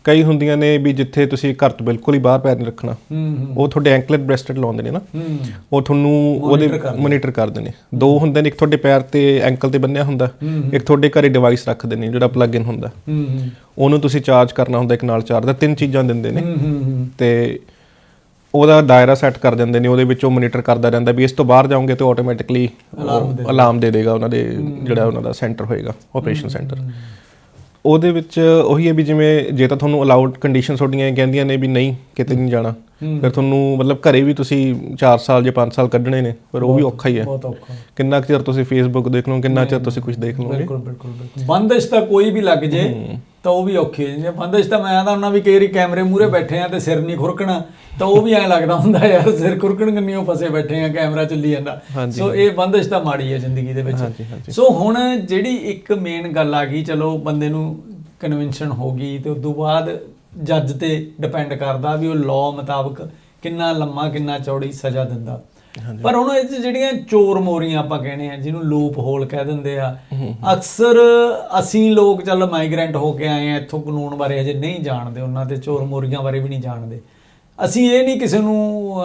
ਕਈ ਹੁੰਦੀਆਂ ਨੇ ਵੀ ਜਿੱਥੇ ਤੁਸੀਂ ਘਰ ਤੋਂ ਬਿਲਕੁਲ ਹੀ ਬਾਹਰ ਪੈਰ ਨਹੀਂ ਰੱਖਣਾ। ਉਹ ਤੁਹਾਡੇ ਐਂਕਲੇਟ ਬ੍ਰੈਸਟਡ ਲਾਉਂਦੇ ਨੇ ਨਾ। ਉਹ ਤੁਹਾਨੂੰ ਉਹਦੇ ਮੋਨੀਟਰ ਕਰਦੇ ਨੇ। ਦੋ ਹੁੰਦੇ ਨੇ ਇੱਕ ਤੁਹਾਡੇ ਪੈਰ ਤੇ ਐਂਕਲ ਤੇ ਬੰਨਿਆ ਹੁੰਦਾ ਇੱਕ ਤੁਹਾਡੇ ਘਰੇ ਡਿਵਾਈਸ ਰੱਖਦੇ ਨੇ ਜਿਹੜਾ ਪਲੱਗ ਇਨ ਹੁੰਦਾ। ਉਹਨੂੰ ਤੁਸੀਂ ਚਾਰਜ ਕਰਨਾ ਹੁੰਦਾ ਇੱਕ ਨਾਲ ਚਾਰਜ ਦਾ ਤਿੰਨ ਚੀਜ਼ਾਂ ਦਿੰਦੇ ਨੇ। ਤੇ ਉਹਦਾ ਦਾਇਰਾ ਸੈੱਟ ਕਰ ਦਿੰਦੇ ਨੇ ਉਹਦੇ ਵਿੱਚ ਉਹ ਮੋਨੀਟਰ ਕਰਦਾ ਰਹਿੰਦਾ ਵੀ ਇਸ ਤੋਂ ਬਾਹਰ ਜਾਓਗੇ ਤੇ ਆਟੋਮੈਟਿਕਲੀ ਅਲਾਰਮ ਦੇ ਦੇਗਾ ਉਹਨਾਂ ਦੇ ਜਿਹੜਾ ਉਹਨਾਂ ਦਾ ਸੈਂਟਰ ਹੋਏਗਾ ਆਪਰੇਸ਼ਨ ਸੈਂਟਰ ਉਹਦੇ ਵਿੱਚ ਉਹੀ ਹੈ ਵੀ ਜਿਵੇਂ ਜੇ ਤਾਂ ਤੁਹਾਨੂੰ ਅਲਾਉਡ ਕੰਡੀਸ਼ਨ ਤੁਹਾਡੀਆਂ ਕਹਿੰਦੀਆਂ ਨੇ ਵੀ ਨਹੀਂ ਕਿਤੇ ਨਹੀਂ ਜਾਣਾ। ਫਿਰ ਤੁਹਾਨੂੰ ਮਤਲਬ ਘਰੇ ਵੀ ਤੁਸੀਂ 4 ਸਾਲ ਜਾਂ 5 ਸਾਲ ਕੱਢਣੇ ਨੇ ਪਰ ਉਹ ਵੀ ਔਖਾ ਹੀ ਹੈ। ਬਹੁਤ ਔਖਾ। ਕਿੰਨਾ ਕੁ ਚਿਰ ਤੁਸੀਂ ਫੇਸਬੁੱਕ ਦੇਖ ਲਓ ਕਿੰਨਾ ਚਿਰ ਤੁਸੀਂ ਕੁਝ ਦੇਖ ਲਓਗੇ ਬਿਲਕੁਲ ਬਿਲਕੁਲ ਬਿਲਕੁਲ। ਬੰਦਸ਼ ਤਾਂ ਕੋਈ ਵੀ ਲੱਗ ਜੇ ਤਾਂ ਉਹ ਵੀ ਔਖੀ ਹੈ। ਜੇ ਬੰਦਸ਼ ਤਾਂ ਮੈਂ ਆਦਾ ਉਹਨਾਂ ਵੀ ਕਈ ਕੈਮਰੇ ਮੂਹਰੇ ਬੈਠੇ ਆ ਤੇ ਸਿਰ ਨਹੀਂ ਖੁਰਕਣਾ ਤਾਂ ਉਹ ਵੀ ਐਂ ਲੱਗਦਾ ਹੁੰਦਾ ਯਾਰ ਸਿਰ ਖੁਰਕਣ ਕੰਨੀਓ ਫਸੇ ਬੈਠੇ ਆ ਕੈਮਰਾ ਚੱਲੀ ਜਾਂਦਾ। ਸੋ ਇਹ ਬੰਦਸ਼ ਤਾਂ ਮਾੜੀ ਹੈ ਜ਼ਿੰਦਗੀ ਦੇ ਵਿੱਚ। ਸੋ ਹੁਣ ਜਿਹੜੀ ਇੱਕ ਮੇਨ ਗੱਲ ਆ ਗਈ ਚਲੋ ਬੰਦੇ ਨੂੰ ਕਨਵੈਨਸ਼ਨ ਹੋ ਗਈ ਤੇ ਉਸ ਤੋਂ ਬਾਅਦ ਜੱਜ ਤੇ ਡਿਪੈਂਡ ਕਰਦਾ ਵੀ ਉਹ ਲਾਅ ਮੁਤਾਬਕ ਕਿੰਨਾ ਲੰਮਾ ਕਿੰਨਾ ਚੌੜੀ ਸਜ਼ਾ ਦਿੰਦਾ। ਪਰ ਹੁਣ ਇਹ ਜਿਹੜੀਆਂ ਚੋਰ ਮੋਰੀਆਂ ਆਪਾਂ ਕਹਿੰਦੇ ਆ ਜਿਹਨੂੰ ਲੂਪ ਹੋਲ ਕਹਿ ਦਿੰਦੇ ਆ ਅਕਸਰ ਅਸੀਂ ਲੋਕ ਚੱਲ ਮਾਈਗ੍ਰੈਂਟ ਹੋ ਕੇ ਆਏ ਆ ਇੱਥੋਂ ਕਾਨੂੰਨ ਬਾਰੇ ਹਜੇ ਨਹੀਂ ਜਾਣਦੇ ਉਹਨਾਂ ਤੇ ਚੋਰ ਮੋਰੀਆਂ ਬਾਰੇ ਵੀ ਨਹੀਂ ਜਾਣਦੇ। ਅਸੀਂ ਇਹ ਨਹੀਂ ਕਿਸੇ ਨੂੰ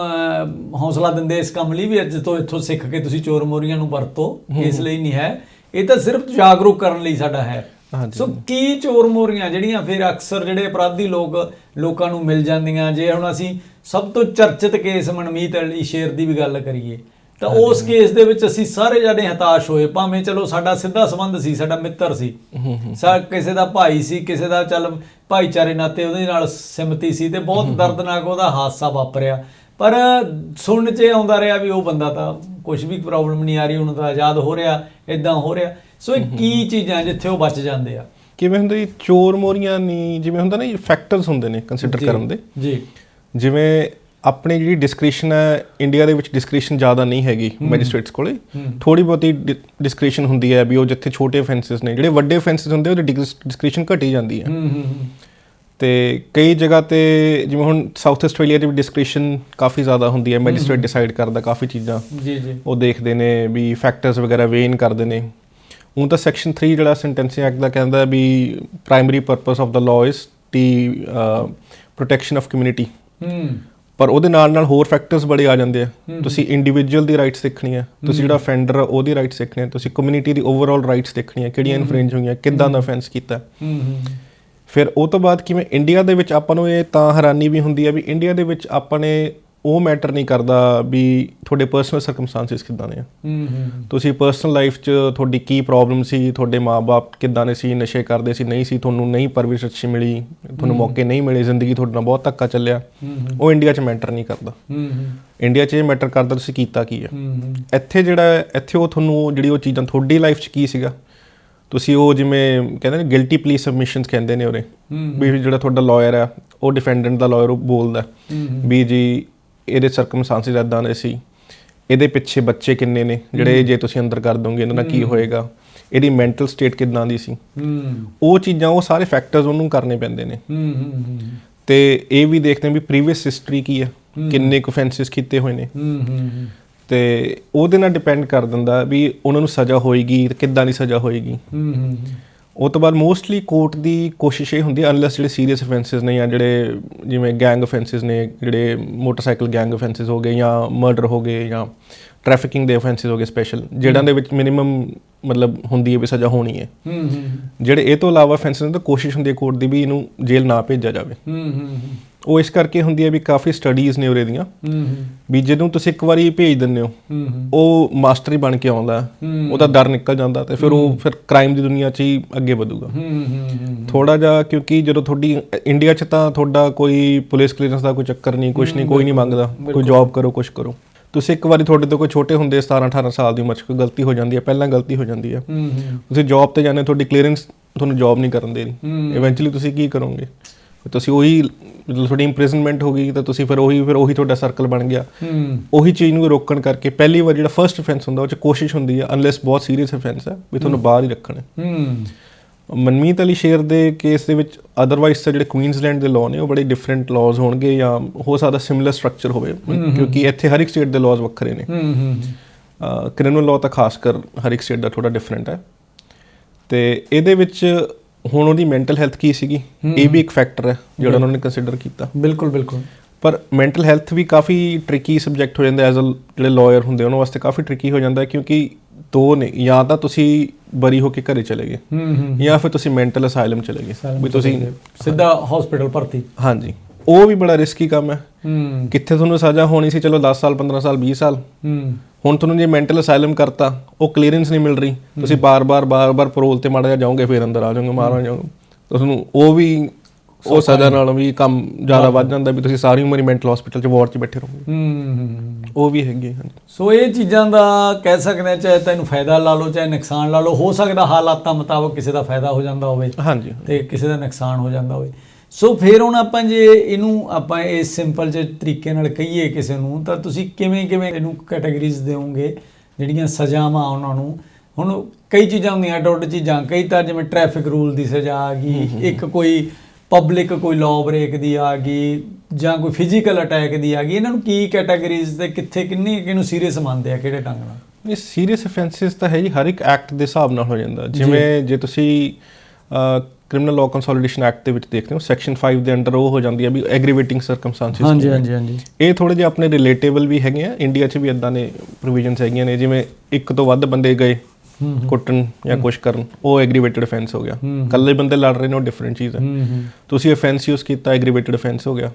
ਹੌਸਲਾ ਦਿੰਦੇ ਇਸ ਕੰਮ ਲਈ ਵੀ ਅੱਜ ਤੋਂ ਇੱਥੋਂ ਸਿੱਖ ਕੇ ਤੁਸੀਂ ਚੋਰ ਮੋਰੀਆਂ ਨੂੰ ਵਰਤੋ ਇਸ ਲਈ ਨਹੀਂ ਹੈ। ਇਹ ਤਾਂ ਸਿਰਫ ਜਾਗਰੂਕ ਕਰਨ ਲਈ ਸਾਡਾ ਹੈ। ਸੋ ਕੀ ਚੋਰ ਮੋਰੀਆਂ ਜਿਹੜੀਆਂ ਫਿਰ ਅਕਸਰ ਜਿਹੜੇ ਅਪਰਾਧੀ ਲੋਕ ਲੋਕਾਂ ਨੂੰ ਮਿਲ ਜਾਂਦੀਆਂ? ਜੇ ਹੁਣ ਅਸੀਂ ਸਭ ਤੋਂ ਚਰਚਿਤ ਕੇਸ ਮਨਮੀਤ ਅਲੀ ਸ਼ੇਰ ਦੀ ਵੀ ਗੱਲ ਕਰੀਏ ਤਾਂ ਉਸ ਕੇਸ ਦੇ ਵਿੱਚ ਅਸੀਂ ਸਾਰੇ ਜਣੇ ਹਤਾਸ਼ ਹੋਏ। ਭਾਵੇਂ ਚਲੋ ਸਾਡਾ ਸਿੱਧਾ ਸੰਬੰਧ ਸੀ ਸਾਡਾ ਮਿੱਤਰ ਸੀ। ਸਾ ਕਿਸੇ ਦਾ ਭਾਈ ਸੀ ਕਿਸੇ ਦਾ ਚੱਲ ਭਾਈਚਾਰੇ ਨਾਤੇ ਉਹਦੇ ਨਾਲ ਸਿਮਤੀ ਸੀ ਤੇ ਬਹੁਤ ਦਰਦਨਾਕ ਉਹਦਾ ਹਾਦਸਾ ਵਾਪਰਿਆ। ਪਰ ਸੁਣਨ 'ਚ ਆਉਂਦਾ ਰਿਹਾ ਵੀ ਉਹ ਬੰਦਾ ਤਾਂ ਕੁਝ ਵੀ ਪ੍ਰੋਬਲਮ ਨਹੀਂ ਆ ਰਹੀ ਉਹਨੂੰ ਤਾਂ ਆਜ਼ਾਦ ਹੋ ਰਿਹਾ ਇਦਾਂ ਹੋ ਰਿਹਾ। ਸੋ ਇਹ ਕੀ ਚੀਜ਼ਾਂ ਜਿੱਥੇ ਉਹ ਬਚ ਜਾਂਦੇ ਆ? ਕਿਵੇਂ ਹੁੰਦਾ ਜੀ? ਚੋਰ ਮੋਰੀਆਂ ਨਹੀਂ ਜਿਵੇਂ ਹੁੰਦਾ ਨਾ ਇਹ ਫੈਕਟਰਸ ਹੁੰਦੇ ਨੇ ਕੰਸੀਡਰ ਕਰਨ ਦੇ। ਜੀ। ਜਿਵੇਂ ਆਪਣੀ ਜਿਹੜੀ ਡਿਸਕ੍ਰਿਸ਼ਨ ਹੈ ਇੰਡੀਆ ਦੇ ਵਿੱਚ ਡਿਸਕ੍ਰਿਸ਼ਨ ਜ਼ਿਆਦਾ ਨਹੀਂ ਹੈਗੀ ਮੈਜਿਸਟ੍ਰੇਟਸ ਕੋਲੇ। ਥੋੜੀ ਬਹੁਤੀ ਡਿਸਕ੍ਰਿਸ਼ਨ ਹੁੰਦੀ ਹੈ ਵੀ ਉਹ ਜਿੱਥੇ ਛੋਟੇ ਅਫੈਂਸਸ ਨੇ ਜਿਹੜੇ ਵੱਡੇ ਅਫੈਂਸਸ ਹੁੰਦੇ ਉਹਦੀ ਡਿਸਕ੍ਰਿਸ਼ਨ ਘਟੀ ਜਾਂਦੀ ਹੈ। ਤੇ ਕਈ ਜਗ੍ਹਾ ਤੇ ਜਿਵੇਂ ਹੁਣ ਸਾਊਥ ਆਸਟ੍ਰੇਲੀਆ ਦੀ ਵੀ ਡਿਸਕ੍ਰਿਸ਼ਨ ਕਾਫੀ ਜ਼ਿਆਦਾ ਹੁੰਦੀ ਹੈ ਮੈਜਿਸਟ੍ਰੇਟ ਡਿਸਾਈਡ ਕਰਦਾ ਕਾਫੀ ਚੀਜ਼ਾਂ। ਜੀ ਜੀ। ਉਹ ਦੇਖਦੇ ਨੇ ਵੀ ਫੈਕਟਰਸ ਵਗੈਰਾ ਵੇਨ ਕਰਦੇ ਨੇ। ਹੁਣ ਤਾਂ ਸੈਕਸ਼ਨ 3 ਜਿਹੜਾ ਸੈਂਟੈਂਸਿੰਗ ਐਕਟ ਦਾ ਕਹਿੰਦਾ ਵੀ primary purpose of the law is the protection of community ਹੂੰ। ਪਰ ਉਹਦੇ ਨਾਲ ਨਾਲ ਹੋਰ ਫੈਕਟਰਸ ਬੜੇ ਆ ਜਾਂਦੇ ਆ। ਤੁਸੀਂ ਇੰਡੀਵਿਜੂਅਲ ਦੀ ਰਾਈਟਸ ਦੇਖਣੀ ਹੈ ਤੁਸੀਂ ਜਿਹੜਾ ਫੈਂਡਰ ਆ ਉਹਦੀ ਰਾਈਟਸ ਦੇਖਣੀ ਹੈ ਤੁਸੀਂ ਕਮਿਊਨਿਟੀ ਦੀ ਓਵਰਆਲ ਰਾਈਟਸ ਦੇਖਣੀ ਹੈ ਕਿਹੜੀਆਂ ਇਨਫਰੈਂਜ ਹੋਈਆਂ ਕਿੱਦਾਂ ਦਾ ਅਫੈਂਸ ਕੀਤਾ। ਹੂੰ ਹੂੰ। ਫਿਰ ਉਹ ਤੋਂ ਬਾਅਦ ਕਿਵੇਂ ਇੰਡੀਆ ਦੇ ਵਿੱਚ ਆਪਾਂ ਨੂੰ ਇਹ ਤਾਂ ਹੈਰਾਨੀ ਵੀ ਹੁੰਦੀ ਹੈ ਵੀ ਇੰਡੀਆ ਦੇ ਵਿੱਚ ਆਪਾਂ ਨੇ ਉਹ ਮੈਟਰ ਨਹੀਂ ਕਰਦਾ ਵੀ ਤੁਹਾਡੇ ਪਰਸਨਲ ਸਰਕਮਸਟੈਂਸਿਸ ਕਿੱਦਾਂ ਨੇ ਆ। ਤੁਸੀਂ ਪਰਸਨਲ ਲਾਈਫ 'ਚ ਤੁਹਾਡੀ ਕੀ ਪ੍ਰੋਬਲਮ ਸੀ ਤੁਹਾਡੇ ਮਾਪੇ ਕਿੱਦਾਂ ਦੇ ਸੀ ਨਸ਼ੇ ਕਰਦੇ ਸੀ ਨਹੀਂ ਸੀ ਤੁਹਾਨੂੰ ਨਹੀਂ ਪਰਵਰਿਸ਼ ਅੱਛੀ ਮਿਲੀ ਤੁਹਾਨੂੰ ਮੌਕੇ ਨਹੀਂ ਮਿਲੇ ਜ਼ਿੰਦਗੀ ਤੁਹਾਡੇ ਨਾਲ ਬਹੁਤ ਧੱਕਾ ਚੱਲਿਆ। ਉਹ ਇੰਡੀਆ 'ਚ ਮੈਟਰ ਨਹੀਂ ਕਰਦਾ। ਇੰਡੀਆ 'ਚ ਇਹ ਮੈਟਰ ਕਰਦਾ ਤੁਸੀਂ ਕੀਤਾ ਕੀ ਹੈ ਹੂੰ। ਇੱਥੇ ਜਿਹੜਾ ਇੱਥੇ ਉਹ ਤੁਹਾਨੂੰ ਜਿਹੜੀ ਉਹ ਚੀਜ਼ਾਂ ਤੁਹਾਡੀ ਲਾਈਫ 'ਚ ਕੀ ਸੀਗਾ? ਤੁਸੀਂ ਉਹ ਜਿਵੇਂ ਕਹਿੰਦੇ ਨੇ ਗਿਲਟੀ ਪਲੀ ਸਬਮਿਸ਼ਨਸ ਕਹਿੰਦੇ ਨੇ ਉਹਦੇ ਵੀ ਜਿਹੜਾ ਤੁਹਾਡਾ ਲਾਇਰ ਹੈ ਉਹ ਡਿਫੈਂਡੈਂਟ ਦਾ ਲਾਇਰ ਬੋਲਦਾ। ਵੀ ਜੀ ਇਹਦੇ ਸਰਕਮਸਟੈਂਸਸ ਇਦਾਂ ਦੇ ਸੀ। ਇਹਦੇ ਪਿੱਛੇ ਬੱਚੇ ਕਿੰਨੇ ਨੇ ਜਿਹੜੇ ਜੇ ਤੁਸੀਂ ਅੰਦਰ ਕਰ ਦੋਗੇ ਇਹਨਾਂ ਨਾਲ ਕੀ ਹੋਏਗਾ? ਇਹਦੀ ਮੈਂਟਲ ਸਟੇਟ ਕਿਦਾਂ ਦੀ ਸੀ? ਉਹ ਚੀਜ਼ਾਂ ਉਹ ਸਾਰੇ ਫੈਕਟਰਸ ਉਹਨੂੰ ਕਰਨੇ ਪੈਂਦੇ ਨੇ। ਤੇ ਇਹ ਵੀ ਦੇਖਦੇ ਹਾਂ ਵੀ ਪ੍ਰੀਵੀਅਸ ਹਿਸਟਰੀ ਕੀ ਹੈ ਕਿੰਨੇ ਕੁ offenses ਕੀਤੇ ਹੋਏ ਨੇ। ਤੇ ਉਹਦੇ ਨਾਲ ਡਿਪੈਂਡ ਕਰ ਦਿੰਦਾ ਵੀ ਉਹਨਾਂ ਨੂੰ ਸਜ਼ਾ ਹੋਏਗੀ ਤੇ ਕਿੱਦਾਂ ਦੀ ਸਜ਼ਾ ਹੋਏਗੀ। ਉਹ ਤੋਂ ਬਾਅਦ ਮੋਸਟਲੀ ਕੋਰਟ ਦੀ ਕੋਸ਼ਿਸ਼ ਇਹ ਹੁੰਦੀ ਹੈ ਅਨਲੈਸ ਜਿਹੜੇ ਸੀਰੀਅਸ ਅਫੈਂਸਸ ਨੇ ਜਾਂ ਜਿਹੜੇ ਜਿਵੇਂ ਗੈਂਗ ਅਫੈਂਸਸ ਨੇ ਜਿਹੜੇ ਮੋਟਰਸਾਈਕਲ ਗੈਂਗ ਅਫੈਂਸਸ ਹੋ ਗਏ ਜਾਂ ਮਰਡਰ ਹੋ ਗਏ ਜਾਂ ਟ੍ਰੈਫਿਕਿੰਗ ਦੇ ਅਫੈਂਸਸ ਹੋ ਗਏ ਸਪੈਸ਼ਲ ਜਿਹੜਾਂ ਦੇ ਵਿੱਚ ਮਿਨੀਮਮ ਮਤਲਬ ਹੁੰਦੀ ਹੈ ਵੀ ਸਜ਼ਾ ਹੋਣੀ ਹੈ। ਹੂੰ ਹੂੰ ਜਿਹੜੇ ਇਹ ਤੋਂ ਇਲਾਵਾ ਅਫੈਂਸਸ ਨੇ ਤਾਂ ਕੋਸ਼ਿਸ਼ ਹੁੰਦੀ ਹੈ ਕੋਰਟ ਦੀ ਵੀ ਇਹਨੂੰ ਜੇਲ੍ਹ ਨਾ ਭੇਜਿਆ ਜਾਵੇ। ਹੂੰ ਹੂੰ। ਉਹ ਇਸ ਕਰਕੇ ਹੁੰਦੀ ਹੈ ਵੀ ਕਾਫੀ ਸਟੱਡੀਜ਼ ਨੇ ਉਰੇ ਦੀਆਂ। ਹੂੰ ਵੀ ਜਦੋਂ ਤੁਸੀਂ ਇੱਕ ਵਾਰੀ ਭੇਜ ਦਿੰਦੇ ਹੋ ਉਹ ਮਾਸਟਰ ਹੀ ਬਣ ਕੇ ਆਉਂਦਾ ਉਹਦਾ ਡਰ ਨਿਕਲ ਜਾਂਦਾ ਤੇ ਫਿਰ ਉਹ ਫਿਰ ਕ੍ਰਾਈਮ ਦੀ ਦੁਨੀਆ 'ਚ ਹੀ ਅੱਗੇ ਵਧੂਗਾ। ਥੋੜਾ ਜਿਹਾ ਕਿਉਂਕਿ ਜਦੋਂ ਤੁਹਾਡੀ ਇੰਡੀਆ 'ਚ ਤਾਂ ਤੁਹਾਡਾ ਕੋਈ ਪੁਲਿਸ ਕਲੀਅਰੈਂਸ ਦਾ ਕੋਈ ਚੱਕਰ ਨਹੀਂ ਕੁਝ ਨਹੀਂ ਕੋਈ ਨਹੀਂ ਮੰਗਦਾ। ਕੋਈ ਜੌਬ ਕਰੋ ਕੁਝ ਕਰੋ। ਤੁਸੀਂ ਇੱਕ ਵਾਰੀ ਤੁਹਾਡੇ ਤੋਂ ਕੋਈ ਛੋਟੇ ਹੁੰਦੇ 17 18 ਸਾਲ ਦੀ ਉਮਰ 'ਚ ਕੋਈ ਗਲਤੀ ਹੋ ਜਾਂਦੀ ਹੈ ਪਹਿਲਾਂ ਗਲਤੀ ਹੋ ਜਾਂਦੀ ਹੈ। ਤੁਸੀਂ ਜੌਬ ਤੇ ਜਾਂਦੇ ਤੁਹਾਡੀ ਕਲੀਅਰੈਂਸ ਤੁਹਾਨੂੰ ਜੌਬ ਨਹੀਂ ਕਰਨ ਦੇ ਰਹੀ। ਇਵੈਂਚੁਅਲੀ ਤੁਸੀਂ ਕੀ ਕਰੋਗੇ? ਤੁਸੀਂ ਉਹੀ ਤੁਹਾਡੀ ਇੰਪ੍ਰਿਜ਼ਨਮੈਂਟ ਹੋ ਗਈ ਤਾਂ ਤੁਸੀਂ ਫਿਰ ਉਹੀ ਫਿਰ ਉਹੀ ਤੁਹਾਡਾ ਸਰਕਲ ਬਣ ਗਿਆ। ਉਹੀ ਚੀਜ਼ ਨੂੰ ਰੋਕਣ ਕਰਕੇ ਪਹਿਲੀ ਵਾਰ ਜਿਹੜਾ ਫਰਸਟ ਅਫੈਂਸ ਹੁੰਦਾ ਉਹ 'ਚ ਕੋਸ਼ਿਸ਼ ਹੁੰਦੀ ਹੈ ਅਨਲੈਸ ਬਹੁਤ ਸੀਰੀਅਸ ਅਫੈਂਸ ਹੈ ਵੀ ਤੁਹਾਨੂੰ ਬਾਹਰ ਹੀ ਰੱਖਣਾ। ਮਨਮੀਤ ਅਲੀ ਸ਼ੇਰ ਦੇ ਕੇਸ ਦੇ ਵਿੱਚ ਅਦਰਵਾਈਜ਼ ਤਾਂ ਜਿਹੜੇ ਕੁਈਨਜ਼ਲੈਂਡ ਦੇ ਲਾਅ ਨੇ ਉਹ ਬੜੇ ਡਿਫਰੈਂਟ ਲਾਜ਼ ਹੋਣਗੇ ਜਾਂ ਹੋ ਸਕਦਾ ਸਿਮਿਲਰ ਸਟਰਕਚਰ ਹੋਵੇ। ਕਿਉਂਕਿ ਇੱਥੇ ਹਰ ਇੱਕ ਸਟੇਟ ਦੇ ਲਾਜ਼ ਵੱਖਰੇ ਨੇ। ਹੂੰ ਹੂੰ। ਕ੍ਰਿਮੀਨਲ ਲਾਅ ਤਾਂ ਖਾਸ ਕਰ ਹਰ ਇੱਕ ਸਟੇਟ ਦਾ ਥੋੜਾ ਡਿਫਰੈਂਟ ਹੈ। ਤੇ ਇਹਦੇ ਵਿੱਚ ਹੁਣ ਉਹਦੀ ਮੈਂਟਲ ਹੈਲਥ ਕੀ ਸੀਗੀ? ਇਹ ਵੀ ਇੱਕ ਫੈਕਟਰ ਹੈ ਜਿਹੜਾ ਉਹਨਾਂ ਨੇ ਕੰਸੀਡਰ ਕੀਤਾ। ਬਿਲਕੁਲ ਬਿਲਕੁਲ। ਪਰ ਮੈਂਟਲ ਹੈਲਥ ਵੀ ਕਾਫੀ ਟ੍ਰਿਕੀ ਸਬਜੈਕਟ ਹੋ ਜਾਂਦਾ ਐਜ਼ ਅ ਜਿਹੜੇ ਲਾਇਰ ਹੁੰਦੇ ਉਹਨਾਂ ਵਾਸਤੇ ਕਾਫੀ ਟ੍ਰਿਕੀ ਹੋ ਜਾਂਦਾ ਕਿਉਂਕਿ ਦੋ ਨੇ ਜਾਂ ਤਾਂ ਤੁਸੀਂ ਬਰੀ ਹੋ ਕੇ ਘਰੇ ਚਲੇ ਗਏ ਹੂੰ ਹੂੰ ਜਾਂ ਫਿਰ ਤੁਸੀਂ ਮੈਂਟਲ ਅਸਾਈਲਮ ਚਲੇ ਗਏ। ਵੀ ਤੁਸੀਂ ਸਿੱਧਾ ਹਸਪੀਟਲ ਭਰਤੀ। ਹਾਂਜੀ। ਉਹ ਵੀ ਬੜਾ ਰਿਸਕੀ ਕੰਮ ਹੈ। ਹੂੰ। ਕਿੱਥੇ ਤੁਹਾਨੂੰ ਸਜ਼ਾ ਹੋਣੀ ਸੀ ਚਲੋ 10 ਸਾਲ 15 ਸਾਲ 20 ਸਾਲ। ਹੂੰ। ਹੁਣ ਤੁਹਾਨੂੰ ਜੇ ਮੈਂਟਲ ਅਸਾਈਲਮ ਕਰਤਾ ਉਹ ਕਲੀਅਰੈਂਸ ਨਹੀਂ ਮਿਲ ਰਹੀ। ਤੁਸੀਂ ਬਾਰ-ਬਾਰ ਬਾਰ-ਬਾਰ ਪਰੋਲ ਤੇ ਮਾੜਾ ਜਾ ਜਾਓਗੇ ਫਿਰ ਅੰਦਰ ਆ ਜਾਓਗੇ ਮਾਰਾਂ ਜਾਓਗੇ। ਤੁਹਾਨੂੰ ਉਹ ਵੀ ਉਹ ਸਜ਼ਾ ਨਾਲ ਵੀ ਕੰਮ ਜ਼ਿਆਦਾ ਵੱਧ ਜਾਂਦਾ ਵੀ ਤੁਸੀਂ ਸਾਰੀ ਉਮਰ ਹੀ ਮੈਂਟਲ ਹਸਪੀਟਲ 'ਚ ਵਾਰਡ 'ਚ ਬੈਠੇ ਰਹੋਗੇ। ਹੂੰ ਉਹ ਵੀ ਹੈਗੇ ਹਾਂਜੀ ਸੋ ਇਹ ਚੀਜ਼ਾਂ ਦਾ ਕਹਿ ਸਕਦੇ ਹਾਂ ਚਾਹੇ ਤੈਨੂੰ ਫਾਇਦਾ ਲਾ ਲਓ ਚਾਹੇ ਨੁਕਸਾਨ ਲਾ ਲਓ ਹੋ ਸਕਦਾ ਹਾਲਾਤਾਂ ਮੁਤਾਬਕ ਕਿਸੇ ਦਾ ਫਾਇਦਾ ਹੋ ਜਾਂਦਾ ਹੋਵੇ ਹਾਂਜੀ। ਤੇ ਕਿਸੇ ਦਾ ਨੁਕਸਾਨ ਹੋ ਜਾਂਦਾ ਹੋਵੇ। ਸੋ ਫਿਰ ਹੁਣ ਆਪਾਂ ਜੇ ਇਹਨੂੰ ਆਪਾਂ ਇਸ ਸਿੰਪਲ ਜਿਹੇ ਤਰੀਕੇ ਨਾਲ ਕਹੀਏ ਕਿਸੇ ਨੂੰ ਤਾਂ ਤੁਸੀਂ ਕਿਵੇਂ ਕਿਵੇਂ ਇਹਨੂੰ ਕੈਟਾਗਰੀਜ਼ ਦੇਵੋਗੇ ਜਿਹੜੀਆਂ ਸਜ਼ਾਵਾਂ ਉਹਨਾਂ ਨੂੰ? ਹੁਣ ਕਈ ਚੀਜ਼ਾਂ ਹੁੰਦੀਆਂ ਅੱਡ-ਅੱਡ ਚੀਜ਼ਾਂ ਕਈ ਤਾਂ ਜਿਵੇਂ ਟ੍ਰੈਫਿਕ ਰੂਲ ਦੀ ਸਜ਼ਾ ਆ ਗਈ ਇੱਕ ਕੋਈ ਪਬਲਿਕ ਕੋਈ ਲਾਅ ਬ੍ਰੇਕ ਦੀ ਆ ਗਈ ਜਾਂ ਕੋਈ ਫਿਜ਼ੀਕਲ ਅਟੈਕ ਦੀ ਆ ਗਈ ਇਹਨਾਂ ਨੂੰ ਕੀ ਕੈਟਾਗਰੀਜ਼ ਤੇ ਕਿੱਥੇ ਕਿੰਨੀ ਕਿਹਨੂੰ ਸੀਰੀਅਸ ਮੰਨਦੇ ਆ ਕਿਹੜੇ ਢੰਗ ਨਾਲ? ਇਹ ਸੀਰੀਅਸ ਅਫੈਂਸਸ ਤਾਂ ਹੈ ਜੀ ਹਰ ਇੱਕ ਐਕਟ ਦੇ ਹਿਸਾਬ ਨਾਲ ਹੋ ਜਾਂਦਾ। ਜਿਵੇਂ ਜੇ। ਤੁਸੀਂ ਕ੍ਰਿਮੀਨਲ ਲਾਅ ਕੰਸੋਲੀਡੇਸ਼ਨ ਐਕਟ ਦੇ ਵਿੱਚ ਦੇਖਦੇ ਹੋ ਸੈਕਸ਼ਨ 5 ਦੇ ਅੰਡਰ ਉਹ ਹੋ ਜਾਂਦੀ ਹੈ ਵੀ ਐਗਰੀਵੇਟਿੰਗ ਸਰਕਮਸਟੈਂਸਸ ਹਾਂਜੀ ਹਾਂਜੀ ਇਹ ਥੋੜੇ ਜਿਹਾ ਆਪਣੇ ਰਿਲੇਟੇਬਲ ਵੀ ਹੈਗੇ ਆ ਇੰਡੀਆ 'ਚ ਵੀ ਇਦਾਂ ਨੇ ਪ੍ਰੋਵੀਜ਼ਨਸ ਹੈਗੀਆਂ ਨੇ ਜਿਵੇਂ ਇੱਕ ਤੋਂ ਵੱਧ ਬੰਦੇ ਗਏ ਕੁੱਟਣ ਜਾਂ ਕੁਛ ਕਰਨ ਉਹ ਐਗਰੀਵੇਟਡ ਅਫੈਂਸ ਹੋ ਗਿਆ। ਇਕੱਲੇ ਬੰਦੇ ਲੜ ਰਹੇ ਨੇ ਉਹ ਡਿਫਰੈਂਟ ਚੀਜ਼ ਹੈ। ਤੁਸੀਂ ਅਫੈਂਸ ਯੂਜ਼ ਕੀਤਾ ਐਗਰੀਵੇਟਡ ਅਫੈਂਸ ਹੋ ਗਿਆ।